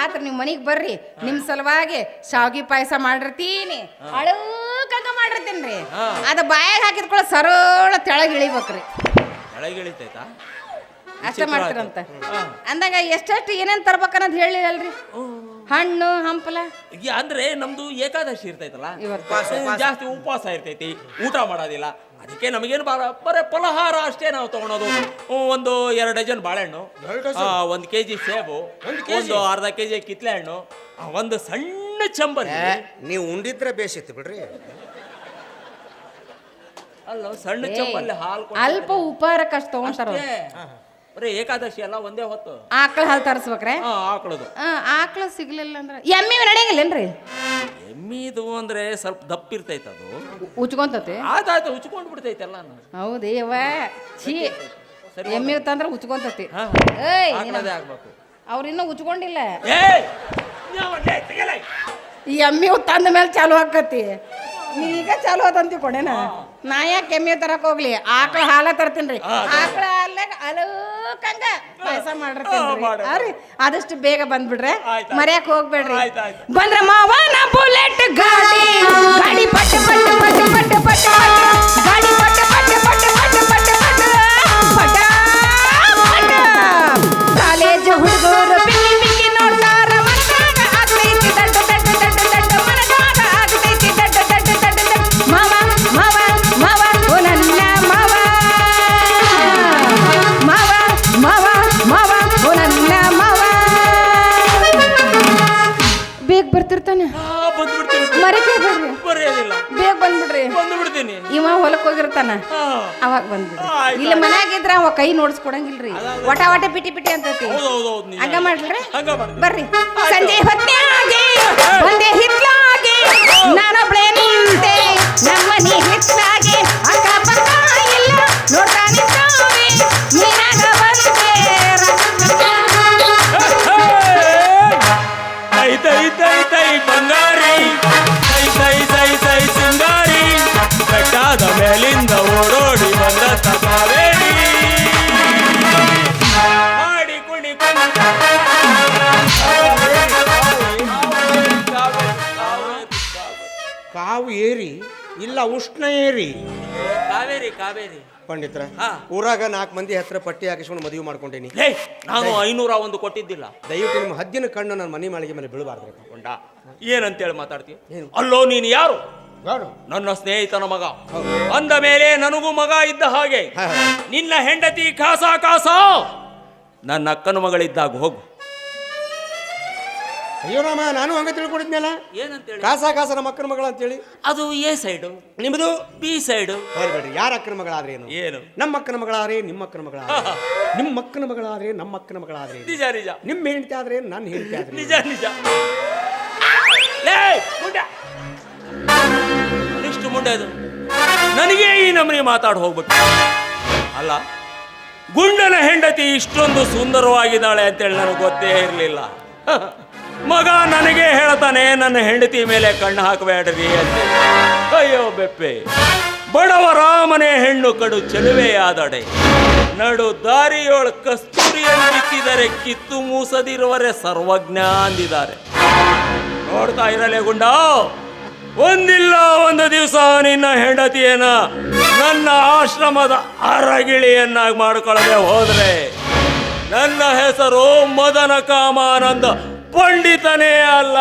S3: ಆತ್ರ ನೀವು ಮನಿಗೆ ಬರ್ರಿ ನಿಮ್ ಸಲುವಾಗಿ ಶಾವಿಗೆ ಪಾಯಸ ಮಾಡಿರ್ತೀನಿ. ಅಳುಕಂಗ ಮಾಡಿರ್ತೀನಿ
S2: ರೀ
S3: ಅದ ಬಾಯಾಗ ಹಾಕಿದ್ಕೊಳ ಸರಳ ತೆಳಗೆ ಇಳಿಬೇಕ್ರಿ.
S2: ಕೆಳಗೆ ಇಳಿತೈತಾ?
S3: ಅಷ್ಟೇ ಮಾಡ್ತೀರಂತ. ಅಂದಾಗ ಎಷ್ಟೆಷ್ಟು ಏನೇನ್ ತರ್ಬೇಕನ್ನೋದು ಹೇಳಿರಲ್ರಿ? ಹಣ್ಣು ಹಂಪಲ?
S2: ಅಂದ್ರೆ ನಮ್ದು ಏಕಾದಶಿ ಇರ್ತೈತಲ್ಲ. ಜಾಸ್ತಿ ಉಪವಾಸ ಇರ್ತೈತಿ. ಊಟ ಮಾಡೋದಿಲ್ಲ. ಅದಕ್ಕೆ ನಮಗೇನು ಬಾರ ಬರೀ ಫಲಹಾರ ಅಷ್ಟೇ ನಾವು ತಗೊಳೋದು. ಒಂದು ಎರಡು ಡಜನ್ ಬಾಳೆಹಣ್ಣು ಒಂದು ಕೆ ಜಿ ಸೇಬು
S1: ಒಂದು
S2: ಅರ್ಧ ಕೆ ಜಿ ಕಿತ್ಲೆ ಹಣ್ಣು ಒಂದು ಸಣ್ಣ ಚಂಬರಿ
S1: ನೀವು ಉಂಡಿದ್ರೆ ಬೇಸಿತ್ತು ಬಿಡ್ರಿ.
S2: ಅಲ್ಲ ಸಣ್ಣ ಚಂಬಲ್ಲಿ ಹಾಲು.
S3: ಅಲ್ಪ ಉಪಹಾರಕ್ಕಷ್ಟು ತಗೊಂತಾರ ಅವ್ರು.
S2: ಅಷ್ಟೇ. ಬರೀ ಏಕಾದಶಿ ಅಲ್ಲ ಒಂದೇ ಹೊತ್ತು.
S3: ಆಕಳ ಹಾಲು ತರಿಸ್ಬೇಕ್ರೆ?
S2: ಹಾ ಆಕಳದು.
S3: ಆಕಳ ಸಿಗ್ಲಿಲ್ಲ ಅಂದ್ರೆ ಎಮ್ಮಿ ನಡೆಯಂಗಿಲ್ಲೇನ್ರಿ
S2: ಎಮ್ಮಿದು ಅಂದ್ರೆ ಸ್ವಲ್ಪ ದಪ್ಪ ಇರ್ತೈತೆ ಅದು.
S3: ಉಚ್ಕೊಂತತಿ?
S2: ಆದಾಯ್ತು ಉಚ್ಕೊಂಡು ಬಿಡ್ತೈತೆ ಅಲ್ಲ
S3: ಹೌದೇವ ಛೀ
S2: ಸರಿ
S3: ಎಮ್ಮಿ ತಂದ್ರೆ ಉಚ್ಕೊಂತತಿ. ಏಯ್
S2: ಆಕಳದೇ ಆಗ್ಬೇಕು.
S3: ಅವ್ರು ಇನ್ನೂ ಉಚ್ಕೊಂಡಿಲ್ಲ.
S2: ಏಯ್.
S3: ಈ ಎಮ್ಮಿ ತಂದ ಮೇಲೆ ಚಾಲು ಆಕತಿ ಈಗ ಚಾಲು ಆತಂತಿ ಕೊಡೇನ ನಾ ಯಾಕೆ ಎಮ್ಮಿ ತರಕ್ ಹೋಗ್ಲಿ ಆಕಳ ಹಾಲ ತರ್ತೀನ್ರಿ ಆಕಳ ಹಾಲಾಗ ಅಲಕಂಗ ಪಾಯಸ
S2: ಹಾ,
S3: ಮಾಡಿರ್ತೀನಿ
S2: ಮಾಡು.
S3: ಅವ್ರಿ ಆದಷ್ಟು ಬೇಗ ಬಂದ್ಬಿಡ್ರೆ. ಮರ್ಯಾಕ್ ಹೋಗ್ಬೇಡ್ರಿ
S2: ನಾ.
S3: ಬಂದ್ರ ಮಾವನ ಬುಲೆಟ್ ಗಾಡಿ ಗಾಡಿ ಪಟ್ಟ ಪಟ್ಟ ಪಟ್ಟ ಪಟ್ಟ ಪಟ್ಟ ಗಾಡಿ ಪಟ್ಟ ಪಟ್ಟ ಪಟ್ಟ ಹೊಲಕ್ ಅವಾಗ ಬಂದ್ಬಿಡ್ರಿ.
S2: ಇಲ್ಲ
S3: ಇಲ್ಲಿ ಮನ್ಯಾಗ ಇದ್ರ ಅವ ಕೈ ನೋಡ್ಸ್ಕೊಡಂಗಿಲ್ರಿ. ಒಟ ವಟ ಪಿಟಿ ಪಿಟಿ ಅಂತೈತಿ. ಹಂಗ ಮಾಡ್ರಿ. ಬರ್ರಿ. ಸಂಜೆ ಆಗಿ ಒಂದೇ ಹಿತ್ಲಾಗಿ. ನಾನೊಬ್ಳೆ
S2: ಓಡೋಡಿ ಬಂದ ಕಾವೇರಿ. ಹಾಡಿ ಕುಣಿ ಕುಣಿ.
S1: ಕಾವು ಏರಿ ಇಲ್ಲ ಉಷ್ಣ ಏರಿ.
S2: ಕಾವೇರಿ ಕಾವೇರಿ.
S1: ಪಂಡಿತ್ರ. ಊರಾಗ ನಾಲ್ಕು ಮಂದಿ ಹತ್ರ ಪಟ್ಟಿ ಹಾಕಿಸ್ಕೊಂಡು ಮದುವೆ ಮಾಡ್ಕೊಂಡೇನಿ.
S2: ನಾನು ಐನೂರ ಒಂದು ಕೊಟ್ಟಿದ್ದಿಲ್ಲ.
S1: ದಯವಿಟ್ಟು ನಿಮ್ಮ ಹದ್ದಿನ ಕಣ್ಣು ನನ್ನ ಮನೆ ಮಾಳಿಗೆ ಮೇಲೆ ಬೀಳಬಾರ್ದು
S2: ಏನು ಏನಂತೇಳಿ
S1: ಮಾತಾಡ್ತೀನಿ?
S2: ಅಲ್ಲೋ ನೀನು ಯಾರು?
S1: ಗೌಡು
S2: ನನ್ನ ಸ್ನೇಹಿತನ ಮಗ. ಅಂದ ಮೇಲೆ ನನಗೂ ಮಗ ಇದ್ದ ಹಾಗೆ. ನಿನ್ನ ಹೆಂಡತಿ ಕಾಸ ಕಾಸ? ನನ್ನ ಅಕ್ಕನ ಮಗಳಿದ್ದಾಗ ಹೋಗು.
S1: ಅಯ್ಯೋ ರಾಮ ನಾನು ಹಂಗ ತಿಳ್ಕೊಂಡಿದ್ನಲ್ಲ?
S2: ಏನಂತೇಳಿ?
S1: ಕಾಸ ಕಾಸ ನಮ್ಮ ಅಕ್ಕನ ಮಗಳ ಅಂತೇಳಿ?
S2: ಅದು ಎ ಸೈಡು.
S1: ನಿಮ್ಮದು?
S2: B side.
S1: ಹೊರಬೇಡ್ರಿ ಯಾರ ಅಕ್ಕನ ಮಗಳಾದ್ರೆ ಏನು?
S2: ಏನು?
S1: ನಮ್ಮ ಅಕ್ಕನ ಮಗಳಾದ್ರೆ ನಿಮ್ಮ ಅಕ್ಕನ ಮಗಳಾದ್ರೆ ನಿಮ್ಮ ಅಕ್ಕನ ಮಗಳಾದ್ರೆ ನಮ್ಮ ಅಕ್ಕನ ಮಗಳಾದ್ರೆ
S2: ನಿಜ ನಿಜ.
S1: ನಿಮ್ಮ ಹೆಂಡತಿ ಆದ್ರೆ ನನ್ನ ಹೆಂಡತಿ ಆದ್ರೆ
S2: ನಿಜ ನಿಜ. ಲೇ ಇಷ್ಟು ಮುಂಡೆ ಅದು? ನನಗೆ ಈ ನಮನಿ ಮಾತಾಡಿ ಹೋಗ್ಬೇಕು. ಅಲ್ಲ, ಗುಂಡನ ಹೆಂಡತಿ ಇಷ್ಟೊಂದು ಸುಂದರವಾಗಿದ್ದಾಳೆ ಅಂತೇಳಿ ನನಗೆ ಗೊತ್ತೇ ಇರಲಿಲ್ಲ. ಮಗ ನನಗೆ ಹೇಳ್ತಾನೆ, ನನ್ನ ಹೆಂಡತಿ ಮೇಲೆ ಕಣ್ಣು ಹಾಕಬೇಡ್ರಿ ಅಂತ ಅಯ್ಯೋ, ಬೆಪ್ಪೆ. ಬಡವ ಮನೆ ಹೆಣ್ಣು ಕಡು ಚೆಲುವೆಯಾದಡೆ. ನಡು ದಾರಿಯೊಳ ಕಸ್ತೂರಿಯನ್ನು ಬಿತ್ತಿದರೆ ಕಿತ್ತು ಮೂಸದಿರುವರೆ ಸರ್ವಜ್ಞ ಅಂದಿದ್ದಾರೆ ನೋಡ್ತಾ ಇರಲೇ ಗುಂಡ? ಒಂದಿಲ್ಲ, ಒಂದು ದಿವಸ ನಿನ್ನ ಹೆಂಡತಿಯನ್ನ ನನ್ನ ಆಶ್ರಮದ ಅರಗಿಳಿಯನ್ನಾಗಿ ಮಾಡಿಕೊಳ್ಳದೆ ಹೋದರೆ ನನ್ನ ಹೆಸರು ಮದನ ಕಾಮಾನಂದ ಪಂಡಿತನೇ ಅಲ್ಲ.